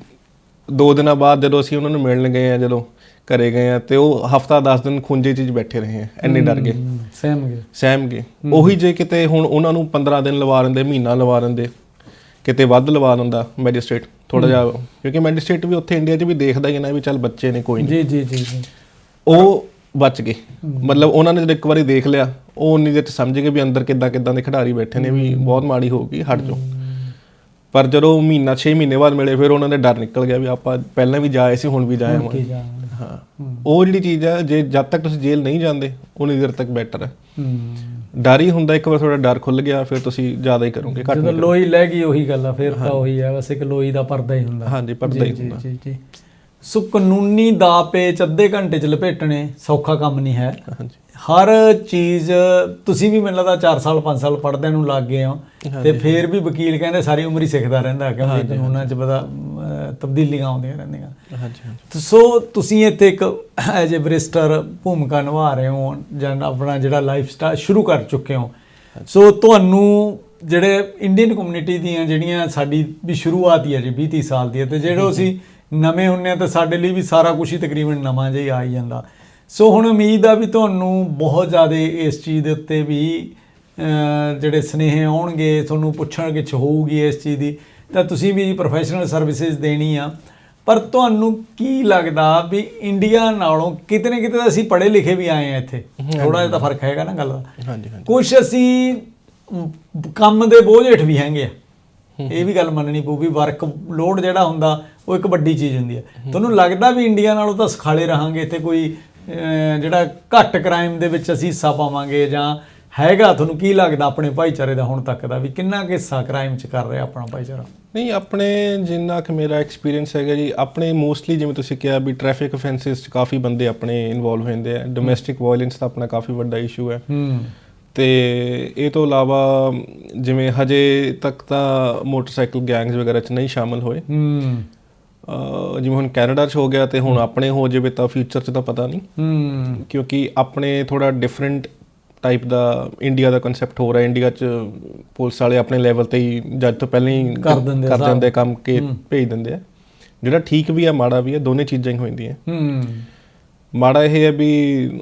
ਦੋ ਦਿਨਾਂ ਬਾਅਦ ਜਦੋਂ ਅਸੀਂ ਉਹਨਾਂ ਨੂੰ ਮਿਲਣ ਗਏ ਆ ਜਦੋਂ ਘਰੇ ਗਏ ਆ ਤੇ ਉਹ ਹਫਤਾ 10 ਦਿਨ ਖੁੰਝੇ 'ਚ ਬੈਠੇ ਰਹੇ ਆ ਇੰਨੇ ਡਰ ਗਏ। ਸਹਿਮ ਗਏ। ਸਹਿਮ ਗਏ। ਉਹੀ ਜੇ ਕਿਤੇ ਹੁਣ ਉਹਨਾਂ ਨੂੰ 15 ਦਿਨ ਲਵਾ ਦਿੰਦੇ ਮਹੀਨਾ ਲਵਾ ਦਿੰਦੇ ਕਿਤੇ ਵੱਧ ਲਵਾ ਦਿੰਦਾ ਮੈਜਿਸਟ੍ਰੇਟ ਥੋੜਾ ਜਿਹਾ ਕਿਉਂਕਿ ਮੈਜਿਸਟ੍ਰੇਟ ਵੀ ਉੱਥੇ ਇੰਡੀਆ 'ਚ ਵੀ ਦੇਖਦਾ ਹੀ ਹੈ ਨਾ ਵੀ ਚੱਲ ਬੱਚੇ ਨੇ ਕੋਈ ਨਹੀਂ। ਜੀ ਜੀ ਜੀ ਜੀ। ਉਹ ਬਚ ਗਏ। ਮਤਲਬ ਉਹਨਾਂ ਨੇ ਜਦੋਂ ਇੱਕ ਵਾਰੀ ਦੇਖ ਲਿਆ ਉਹ ਉਨੀ ਚ ਸਮਝ ਗਏ ਵੀ ਅੰਦਰ ਕਿੱਦਾਂ ਕਿੱਦਾਂ ਦੇ ਖਿਡਾਰੀ ਬੈਠੇ ਨੇ ਵੀ ਬਹੁਤ ਮਾੜੀ ਹੋਊਗੀ ਹਟ ਜਾਓ। ਪਰ ਜਦੋਂ ਮਹੀਨਾ 6 ਮਹੀਨੇ ਬਾਅਦ ਮਿਲੇ ਫਿਰ ਉਹਨਾਂ ਦੇ ਡਰ ਨਿਕਲ ਗਿਆ ਵੀ ਆਪਾਂ ਪਹਿਲਾਂ ਵੀ ਜਾਏ ਸੀ ਹੁਣ ਵੀ ਜਾਏ ਕੀ ਹਾਂ। ਹਾਂ। ਉਹ ਜਿਹੜੀ ਚੀਜ਼ ਹੈ ਜੇ ਜਦ ਤੱਕ ਤੁਸੀਂ ਜੇਲ੍ਹ ਨਹੀਂ ਜਾਂਦੇ ਉਨੀ ਦੇਰ ਤੱਕ ਬੈਟਰ ਹੈ। ਹੂੰ। ਡਰ ਹੀ ਹੁੰਦਾ ਇੱਕ ਵਾਰ ਤੁਹਾਡਾ ਡਰ ਖੁੱਲ ਗਿਆ ਫਿਰ ਤੁਸੀਂ ਜ਼ਿਆਦਾ ਹੀ ਕਰੋਗੇ ਘੱਟ ਜਦੋਂ ਲੋਈ ਲੈ ਗਈ ਉਹੀ ਗੱਲ ਆ ਫਿਰ ਤਾਂ ਉਹੀ ਆ ਬਸ ਇੱਕ ਲੋਈ ਦਾ ਪਰਦਾ ਹੀ ਹੁੰਦਾ। ਹਾਂਜੀ ਪਰਦਾ ਹੀ ਜੀ ਹੁੰਦਾ। ਜੀ ਜੀ। ਸੋ ਕਾਨੂੰਨੀ ਦਾ ਪੇਚ ਅੱਧੇ ਘੰਟੇ ਚ ਲਪੇਟਣੇ ਸੌਖਾ ਕੰਮ ਨਹੀਂ ਹੈ। ਹਾਂਜੀ। ਹਰ ਚੀਜ਼ ਤੁਸੀਂ ਵੀ ਮੈਨੂੰ ਲੱਗਦਾ 4 ਸਾਲ 5 ਸਾਲ ਪੜ੍ਹਦਿਆਂ ਨੂੰ ਲੱਗ ਗਏ ਹੋ ਤੇ ਫਿਰ ਵੀ ਵਕੀਲ ਕਹਿੰਦੇ ਸਾਰੀ ਉਮਰ ਹੀ ਸਿੱਖਦਾ ਰਹਿੰਦਾ ਕਿਉਂਕਿ ਕਾਨੂੰਨਾਂ 'ਚ ਪਤਾ ਤਬਦੀਲੀਆਂ ਆਉਂਦੀਆਂ ਰਹਿੰਦੀਆਂ। ਹਾਂਜੀ ਹਾਂਜੀ। ਸੋ ਤੁਸੀਂ ਇੱਥੇ ਇੱਕ ਐਜ ਅ ਬਰਿਸਟਰ ਭੂਮਿਕਾ ਨਿਭਾ ਰਹੇ ਹੋ ਜਾਂ ਆਪਣਾ ਜਿਹੜਾ ਲਾਈਫ ਸਟਾਈਲ ਸ਼ੁਰੂ ਕਰ ਚੁੱਕੇ ਹੋ। ਸੋ ਤੁਹਾਨੂੰ ਜਿਹੜੇ ਇੰਡੀਅਨ ਕਮਿਊਨਿਟੀ ਦੀਆਂ ਜਿਹੜੀਆਂ ਸਾਡੀ ਵੀ ਸ਼ੁਰੂਆਤ ਹੀ ਹੈ ਜੀ 20 30 ਸਾਲ ਦੀ ਹੈ ਤੇ ਜਿਹੜੇ ਅਸੀਂ ਨਵੇਂ ਹੁੰਨੇ ਆ ਤਾਂ ਸਾਡੇ ਲਈ ਵੀ ਸਾਰਾ ਕੁਝ ਹੀ ਤਕਰੀਬਨ ਨਵਾਂ ਜਿਹਾ ਹੀ ਆ ਜਾਂਦਾ। ਸੋ ਹੁਣ ਉਮੀਦ ਆ ਵੀ ਤੁਹਾਨੂੰ ਬਹੁਤ ਜ਼ਿਆਦਾ ਇਸ ਚੀਜ਼ ਦੇ ਉੱਤੇ ਵੀ ਜਿਹੜੇ ਸਨੇਹ ਆਉਣਗੇ ਤੁਹਾਨੂੰ ਪੁੱਛਣ ਗਿੱਛ ਹੋਊਗੀ ਇਸ ਚੀਜ਼ ਦੀ ਤਾਂ ਤੁਸੀਂ ਵੀ ਪ੍ਰੋਫੈਸ਼ਨਲ ਸਰਵਿਸਿਜ਼ ਦੇਣੀ ਆ। ਪਰ ਤੁਹਾਨੂੰ ਕੀ ਲੱਗਦਾ ਵੀ ਇੰਡੀਆ ਨਾਲੋਂ ਕਿਤੇ ਨਾ ਕਿਤੇ ਅਸੀਂ ਪੜ੍ਹੇ ਲਿਖੇ ਵੀ ਆਏ ਆ ਇੱਥੇ? ਥੋੜਾ ਜਿਹਾ ਤਾਂ ਫ਼ਰਕ ਹੈਗਾ ਨਾ ਗੱਲ ਦਾ। ਹਾਂਜੀ ਹਾਂਜੀ। ਕੁਝ ਅਸੀਂ ਕੰਮ ਦੇ ਬੋਝ ਹੇਠ ਵੀ ਹੈਗੇ ਆ। ਇਹ ਵੀ ਗੱਲ ਮੰਨਣੀ ਪਊ ਵੀ ਵਰਕ ਲੋਡ ਜਿਹੜਾ ਹੁੰਦਾ ਉਹ ਇੱਕ ਵੱਡੀ ਚੀਜ਼ ਹੁੰਦੀ ਹੈ। ਤੁਹਾਨੂੰ ਲੱਗਦਾ ਵੀ ਇੰਡੀਆ ਨਾਲੋਂ ਤਾਂ ਸਖਾਲੇ ਰਹਾਂਗੇ ਇੱਥੇ ਕੋਈ ਜਿਹੜਾ ਘੱਟ ਕ੍ਰਾਈਮ ਦੇ ਵਿੱਚ ਅਸੀਂ ਹਿੱਸਾ ਪਾਵਾਂਗੇ ਜਾਂ ਹੈਗਾ ਤੁਹਾਨੂੰ ਕੀ ਲੱਗਦਾ ਆਪਣੇ ਭਾਈਚਾਰੇ ਦਾ ਹੁਣ ਤੱਕ ਦਾ ਵੀ ਕਿੰਨਾ ਕੁ ਹਿੱਸਾ ਕ੍ਰਾਈਮ 'ਚ ਕਰ ਰਿਹਾ ਆਪਣਾ ਭਾਈਚਾਰਾ? ਨਹੀਂ ਆਪਣੇ ਜਿੰਨਾ ਕਿ ਮੇਰਾ ਐਕਸਪੀਰੀਅੰਸ ਹੈਗਾ ਜੀ ਆਪਣੇ ਮੋਸਟਲੀ ਜਿਵੇਂ ਤੁਸੀਂ ਕਿਹਾ ਵੀ ਟ੍ਰੈਫਿਕ ਅਫੈਂਸਸ 'ਚ ਕਾਫੀ ਬੰਦੇ ਆਪਣੇ ਇਨਵੋਲਵ ਹੁੰਦੇ ਆ। ਡੋਮੈਸਟਿਕ ਵਾਇਲੈਂਸ ਦਾ ਆਪਣਾ ਕਾਫੀ ਵੱਡਾ ਇਸ਼ੂ ਹੈ। ਹੂੰ। ਤੇ ਇਹ ਤੋਂ ਇਲਾਵਾ ਜਿਵੇਂ ਹਜੇ ਤੱਕ ਤਾਂ ਮੋਟਰਸਾਈਕਲ ਗੈਂਗਸ ਵਗੈਰਾ 'ਚ ਨਹੀਂ ਸ਼ਾਮਲ ਹੋਏ। ਹੂੰ। ਜਿਵੇਂ ਹੁਣ ਕੈਨੇਡਾ 'ਚ ਹੋ ਗਿਆ ਤੇ ਹੁਣ ਆਪਣੇ ਹੋ ਜਾਵੇ ਤਾਂ ਫਿਊਚਰ 'ਚ ਤਾਂ ਪਤਾ ਨਹੀਂ। ਹੂੰ। ਕਿਉਂਕਿ ਆਪਣੇ ਥੋੜਾ ਡਿਫਰੈਂਟ ਟਾਈਪ ਦਾ ਇੰਡੀਆ ਦਾ ਕਨਸੈਪਟ ਹੋ ਰਿਹਾ। ਇੰਡੀਆ 'ਚ ਪੁਲਿਸ ਵਾਲੇ ਆਪਣੇ ਲੈਵਲ ਤੇ ਹੀ ਜੱਜ ਤੋਂ ਪਹਿਲਾਂ ਹੀ ਕਰ ਦਿੰਦੇ ਕਰ। ਦਿੰਦੇ ਕੰਮ ਕੇ ਭੇਜ ਦਿੰਦੇ ਆ। ਜਿਹੜਾ ਠੀਕ ਵੀ ਆ ਮਾੜਾ ਵੀ ਆ ਦੋਨੇ ਚੀਜ਼ਾਂ ਹੀ ਹੋ ਜਾਂਦੀਆਂ ਹੂੰ। ਮਾੜਾ ਇਹ ਹੈ ਵੀ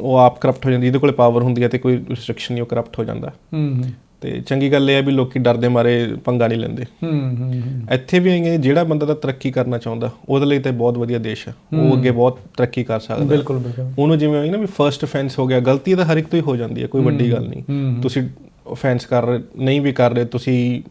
ਉਹ ਆਪ ਕਰਪਟ ਹੋ ਜਾਂਦੀ ਇਹਦੇ ਕੋਲੇ ਪਾਵਰ ਹੁੰਦੀ ਹੈ ਤੇ ਕੋਈ ਰਿਸਟ੍ਰਿਕਸ਼ਨ ਨਹੀਂ ਉਹ ਕਰਪਟ ਹੋ ਜਾਂਦਾ। ਹੂੰ। ਤੇ ਚੰਗੀ ਗੱਲ ਇਹ ਹੈ ਵੀ ਲੋਕੀ ਡਰਦੇ ਮਾਰੇ ਪੰਗਾ ਨਹੀਂ ਲੈਂਦੇ। ਹੂੰ ਹੂੰ ਇੱਥੇ ਵੀ ਆਏਗੇ ਜਿਹੜਾ ਬੰਦਾ ਤਾਂ ਤਰੱਕੀ ਕਰਨਾ ਚਾਹੁੰਦਾ ਉਹਦੇ ਲਈ ਤਾਂ ਬਹੁਤ ਵਧੀਆ ਦੇਸ਼ ਹੈ ਉਹ ਅੱਗੇ ਬਹੁਤ ਤਰੱਕੀ ਕਰ ਸਕਦਾ। ਬਿਲਕੁਲ ਬਿਲਕੁਲ। ਉਹਨੂੰ ਜਿਵੇਂ ਹੋਈ ਨਾ ਵੀ ਫਰਸਟ ਅਫੈਂਸ ਹੋ ਗਿਆ ਗਲਤੀ ਤਾਂ ਹਰ ਇੱਕ ਤੋਂ ਹੀ ਹੋ ਜਾਂਦੀ ਹੈ ਕੋਈ ਵੱਡੀ ਗੱਲ ਨਹੀਂ। ਤੁਸੀਂ ਅਫੈਂਸ ਕਰ ਰਹੇ ਨਹੀਂ ਵੀ ਕਰ ਰਹੇ ਤੁਸੀਂ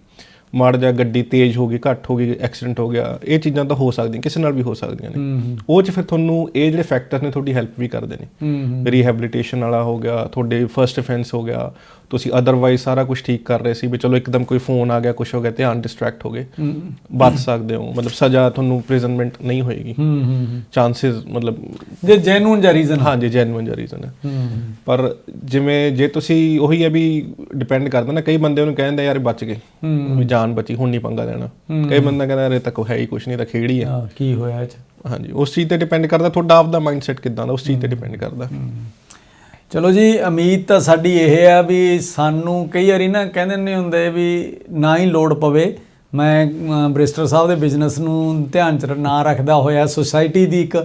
ਮਾੜ ਜਾ ਗੱਡੀ ਤੇਜ਼ ਹੋ ਗਈ ਘੱਟ ਹੋ ਗਈ ਐਕਸੀਡੈਂਟ ਹੋ ਗਿਆ ਇਹ ਚੀਜ਼ਾਂ ਤਾਂ ਹੋ ਸਕਦੀਆਂ ਕਿਸੇ ਨਾਲ ਵੀ ਹੋ ਸਕਦੀਆਂ ਨੇ। ਉਹ ਚ ਫਿਰ ਤੁਹਾਨੂੰ ਇਹ ਜਿਹੜੇ ਫੈਕਟਰ ਨੇ ਤੁਹਾਡੀ ਹੈਲਪ ਵੀ ਕਰਦੇ ਨੇ। ਰੀਹੈਬਿਲਿਟੇਸ਼ਨ ਵਾਲਾ ਹੋ ਗਿਆ ਤੁਹਾਡੇ ਫਰਸਟ ਅਫੈਂਸ ਹੋ ਗਿਆ ਤੁਸੀਂ ਅਦਰਵਾਈਜ਼ ਸਾਰਾ ਕੁਝ ਠੀਕ ਕਰ ਰਹੇ ਸੀ ਵੀ ਚਲੋ ਇੱਕਦਮ ਕੋਈ ਫੋਨ ਆ ਗਿਆ ਕੁਝ ਹੋ ਗਿਆ ਧਿਆਨ ਡਿਸਟਰੈਕਟ ਹੋ ਗਏ। ਹੂੰ ਬਚ ਸਕਦੇ ਹੋ ਮਤਲਬ ਸਜ਼ਾ ਤੁਹਾਨੂੰ ਪ੍ਰਿਜ਼ਨਮੈਂਟ ਨਹੀਂ ਹੋਏਗੀ। ਹੂੰ ਹੂੰ ਚਾਂਸਸ ਮਤਲਬ ਜੇ ਜੈਨੂਨ ਜਾਂ ਰੀਜ਼ਨ ਹਾਂਜੀ ਜੈਨੂਇਨ ਜਿਹਾ ਰੀਜ਼ਨ ਹੈ ਹੂੰ। ਪਰ ਜਿਵੇਂ ਜੇ ਤੁਸੀਂ ਉਹੀ ਹੈ ਵੀ ਡਿਪੈਂਡ ਕਰਦਾ ਨਾ ਕਈ ਬੰਦੇ ਉਹਨੂੰ ਕਹਿੰਦੇ ਯਾਰ ਬਚ ਗਏ। ਹੂੰ। ਵੀ ਜਾਨ ਬਚੀ ਹੁਣ ਨਹੀਂ ਪੰਗਾ ਲੈਣਾ ਕਈ ਬੰਦਾ ਕਹਿੰਦਾ ਯਾਰ ਇਹ ਤਾਂ ਕੋਈ ਹੈ ਹੀ ਕੁਝ ਨਹੀਂ ਤਾਂ ਖੇਡ ਹੀ ਹੈ ਆ ਕੀ ਹੋਇਆ ਚ? ਹਾਂਜੀ ਉਸ ਚੀਜ਼ ਤੇ ਡਿਪੈਂਡ ਕਰਦਾ ਤੁਹਾਡਾ ਆਪਦਾ ਮਾਈਂਡਸੈਟ ਕਿਦਾਂ ਦਾ ਉਸ ਚੀਜ਼ ਤੇ ਡਿਪੈਂਡ ਕਰਦਾ। ਚਲੋ ਜੀ, ਉਮੀਦ ਤਾਂ ਸਾਡੀ ਇਹ ਆ ਵੀ ਸਾਨੂੰ ਕਈ ਵਾਰੀ ਨਾ ਕਹਿੰਦੇ ਨੇ ਹੁੰਦੇ ਵੀ ਨਾ ਹੀ ਲੋੜ ਪਵੇ। ਮੈਂ ਬ੍ਰਿਸਟਰ ਸਾਹਿਬ ਦੇ ਬਿਜ਼ਨਸ ਨੂੰ ਧਿਆਨ ਚ ਨਾ ਰੱਖਦਾ ਹੋਇਆ, ਸੁਸਾਇਟੀ ਦੀ ਇੱਕ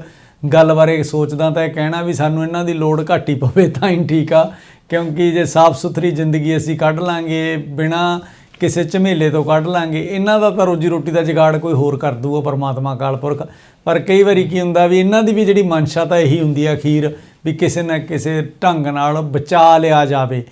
ਗੱਲ ਬਾਰੇ ਸੋਚਦਾ ਤਾਂ ਇਹ ਕਹਿਣਾ ਵੀ ਸਾਨੂੰ ਇਹਨਾਂ ਦੀ ਲੋੜ ਘੱਟ ਹੀ ਪਵੇ ਤਾਂ ਹੀ ਠੀਕ ਆ। ਕਿਉਂਕਿ ਜੇ ਸਾਫ਼ ਸੁਥਰੀ ਜ਼ਿੰਦਗੀ ਅਸੀਂ ਕੱਢ ਲਾਂਗੇ, ਬਿਨਾ ਕਿਸੇ ਝਮੇਲੇ ਤੋਂ ਕੱਢ ਲਾਂਗੇ, ਇਹਨਾਂ ਦਾ ਤਾਂ ਰੋਜੀ ਰੋਟੀ ਦਾ ਜਗਾੜ ਕੋਈ ਹੋਰ ਕਰ ਦੂਗਾ ਪਰਮਾਤਮਾ ਕਾਲ ਪੁਰਖ। ਪਰ ਕਈ ਵਾਰੀ ਕੀ ਹੁੰਦਾ ਵੀ ਇਹਨਾਂ ਦੀ ਵੀ ਜਿਹੜੀ ਮਨਸ਼ਾ ਤਾਂ ਇਹੀ ਹੁੰਦੀ ਆ ਅਖੀਰ ਵੀ ਕਿਸੇ ਨਾ ਕਿਸੇ ਢੰਗ ਨਾਲ ਬਚਾ ਲਿਆ ਜਾਵੇ।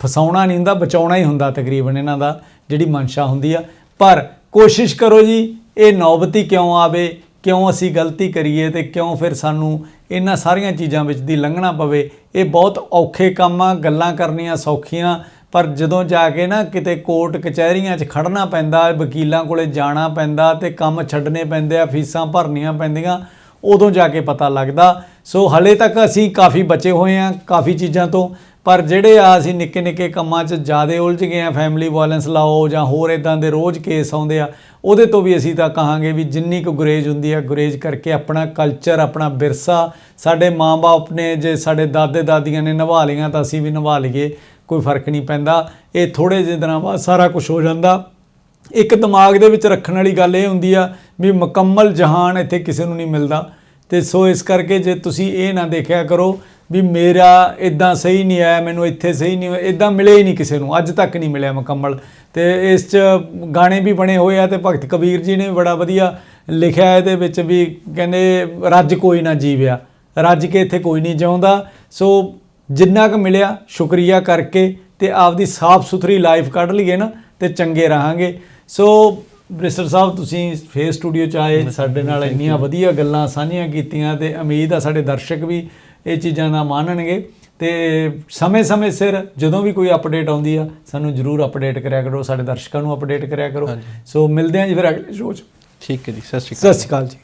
ਫਸਾਉਣਾ ਨਹੀਂ ਹੁੰਦਾ, ਬਚਾਉਣਾ ਹੀ ਹੁੰਦਾ ਤਕਰੀਬਨ ਇਹਨਾਂ ਦਾ, ਜਿਹੜੀ ਮਨਸ਼ਾ ਹੁੰਦੀ ਆ। ਪਰ ਕੋਸ਼ਿਸ਼ ਕਰੋ ਜੀ, ਇਹ ਨੌਬਤੀ ਕਿਉਂ ਆਵੇ, ਕਿਉਂ ਅਸੀਂ ਗਲਤੀ ਕਰੀਏ ਤੇ ਕਿਉਂ ਫਿਰ ਸਾਨੂੰ ਇਹਨਾਂ ਸਾਰੀਆਂ ਚੀਜ਼ਾਂ ਵਿੱਚ ਦੀ ਲੰਘਣਾ ਪਵੇ। ਇਹ ਬਹੁਤ ਔਖੇ ਕੰਮ ਆ, ਗੱਲਾਂ ਕਰਨੀਆਂ ਸੌਖੀਆਂ, ਪਰ ਜਦੋਂ ਜਾ ਕੇ ਨਾ ਕਿਤੇ ਕੋਰਟ ਕਚਹਿਰੀਆਂ 'ਚ ਖੜਨਾ ਪੈਂਦਾ, ਵਕੀਲਾਂ ਕੋਲੇ ਜਾਣਾ ਪੈਂਦਾ ਤੇ ਕੰਮ ਛੱਡਨੇ ਪੈਂਦੇ ਆ, ਫੀਸਾਂ ਭਰਨੀਆਂ ਪੈਂਦੀਆਂ ਉਦੋਂ ਜਾ ਕੇ ਪਤਾ ਲੱਗਦਾ। ਸੋ ਹਲੇ ਤੱਕ ਅਸੀਂ ਕਾਫੀ ਬਚੇ ਹੋਏ ਆ ਕਾਫੀ ਚੀਜ਼ਾਂ ਤੋਂ। ਪਰ ਜਿਹੜੇ ਆ ਅਸੀਂ ਨਿੱਕੇ ਨਿੱਕੇ ਕੰਮਾਂ 'ਚ ਜ਼ਿਆਦਾ ਉਲਝ ਗਏ ਆ ਫੈਮਿਲੀ ਵਾਇਲੈਂਸ ਲਾਓ ਜਾਂ ਹੋਰ ਇਦਾਂ ਦੇ ਰੋਜ਼ ਕੇਸ ਆਉਂਦੇ ਆ, ਉਹਦੇ ਤੋਂ ਵੀ ਅਸੀਂ ਤਾਂ ਕਹਾਂਗੇ ਵੀ ਜਿੰਨੀ ਕੁ ਗੁਰੇਜ਼ ਹੁੰਦੀ ਆ, ਗੁਰੇਜ਼ ਕਰਕੇ ਆਪਣਾ ਕਲਚਰ ਆਪਣਾ ਵਿਰਸਾ ਸਾਡੇ ਮਾਂ-ਬਾਪ ਨੇ ਜੇ ਸਾਡੇ ਦਾਦੇ ਦਾਦੀਆਂ ਨੇ ਨਿਭਾ ਲਈਆਂ ਤਾਂ ਅਸੀਂ ਵੀ ਨਿਭਾ ਲਈਏ, ਕੋਈ ਫ਼ਰਕ ਨਹੀਂ ਪੈਂਦਾ। ਇਹ ਥੋੜੇ ਜਿਹੇ ਦਿਨਾਂ ਬਾਅਦ ਸਾਰਾ ਕੁਝ ਹੋ ਜਾਂਦਾ। ਇੱਕ ਦਿਮਾਗ ਦੇ ਵਿੱਚ ਰੱਖਣ ਵਾਲੀ ਗੱਲ ਇਹ ਹੁੰਦੀ ਆ ਵੀ ਮੁਕੰਮਲ ਜਹਾਨ ਇੱਥੇ ਕਿਸੇ ਨੂੰ ਨਹੀਂ ਮਿਲਦਾ। ਤੇ ਸੋ ਇਸ ਕਰਕੇ ਜੇ ਤੁਸੀਂ ਇਹ ਨਾ ਦੇਖਿਆ ਕਰੋ ਵੀ ਮੇਰਾ ਇਦਾਂ ਸਹੀ ਨਹੀਂ ਆਇਆ, ਮੈਨੂੰ ਇੱਥੇ ਸਹੀ ਨਹੀਂ ਇਦਾਂ ਮਿਲੇ ਹੀ ਨਹੀਂ ਕਿਸੇ ਨੂੰ, ਅੱਜ ਤੱਕ ਨਹੀਂ ਮਿਲਿਆ ਮੁਕੰਮਲ। ਤੇ ਇਸ 'ਚ ਗਾਣੇ ਵੀ ਬਣੇ ਹੋਏ ਆ ਤੇ ਭਗਤ ਕਬੀਰ ਜੀ ਨੇ ਵੀ ਬੜਾ ਵਧੀਆ ਲਿਖਿਆ ਇਹਦੇ ਵਿੱਚ ਵੀ ਕਹਿੰਦੇ ਰੱਜ ਕੋਈ ਨਾ ਜੀਵਿਆ, ਰੱਜ ਕੇ ਇੱਥੇ ਕੋਈ ਨਹੀਂ ਜਿਉਂਦਾ। ਸੋ ਜਿੰਨਾ ਕੁ ਮਿਲਿਆ, ਸ਼ੁਕਰੀਆ ਕਰਕੇ ਤੇ ਆਪਦੀ ਸਾਫ਼ ਸੁਥਰੀ ਲਾਈਫ ਕੱਢ ਲਈਏ ਨਾ ਤੇ ਚੰਗੇ ਰਹਾਂਗੇ। ਸੋ ਬ੍ਰਿਸਟਰ ਸਾਹਿਬ ਤੁਸੀਂ ਫੇਸ ਸਟੂਡੀਓ ਚ ਆਏ ਸਾਡੇ ਨਾਲ ਇੰਨੀਆਂ ਵਧੀਆ ਗੱਲਾਂ ਸਾਂਝੀਆਂ ਕੀਤੀਆਂ ਤੇ ਉਮੀਦ ਆ ਸਾਡੇ ਦਰਸ਼ਕ ਵੀ ਇਹ ਚੀਜ਼ਾਂ ਦਾ ਮਾਨਣਗੇ ਤੇ ਸਮੇਂ-ਸਮੇਂ ਸਿਰ ਜਦੋਂ ਵੀ ਕੋਈ ਅਪਡੇਟ ਆਉਂਦੀ ਆ ਸਾਨੂੰ ਜਰੂਰ ਅਪਡੇਟ ਕਰਿਆ ਕਰੋ ਸਾਡੇ ਦਰਸ਼ਕਾਂ ਨੂੰ ਅਪਡੇਟ ਕਰਿਆ ਕਰੋ। ਸੋ ਮਿਲਦੇ ਹਾਂ ਜੀ ਫਿਰ ਅਗਲੇ ਸ਼ੋਅ 'ਚ। ਠੀਕ ਹੈ ਜੀ ਸਤਿ ਸ਼੍ਰੀ ਅਕਾਲ। ਸਤਿ ਸ਼੍ਰੀ ਅਕਾਲ ਜੀ।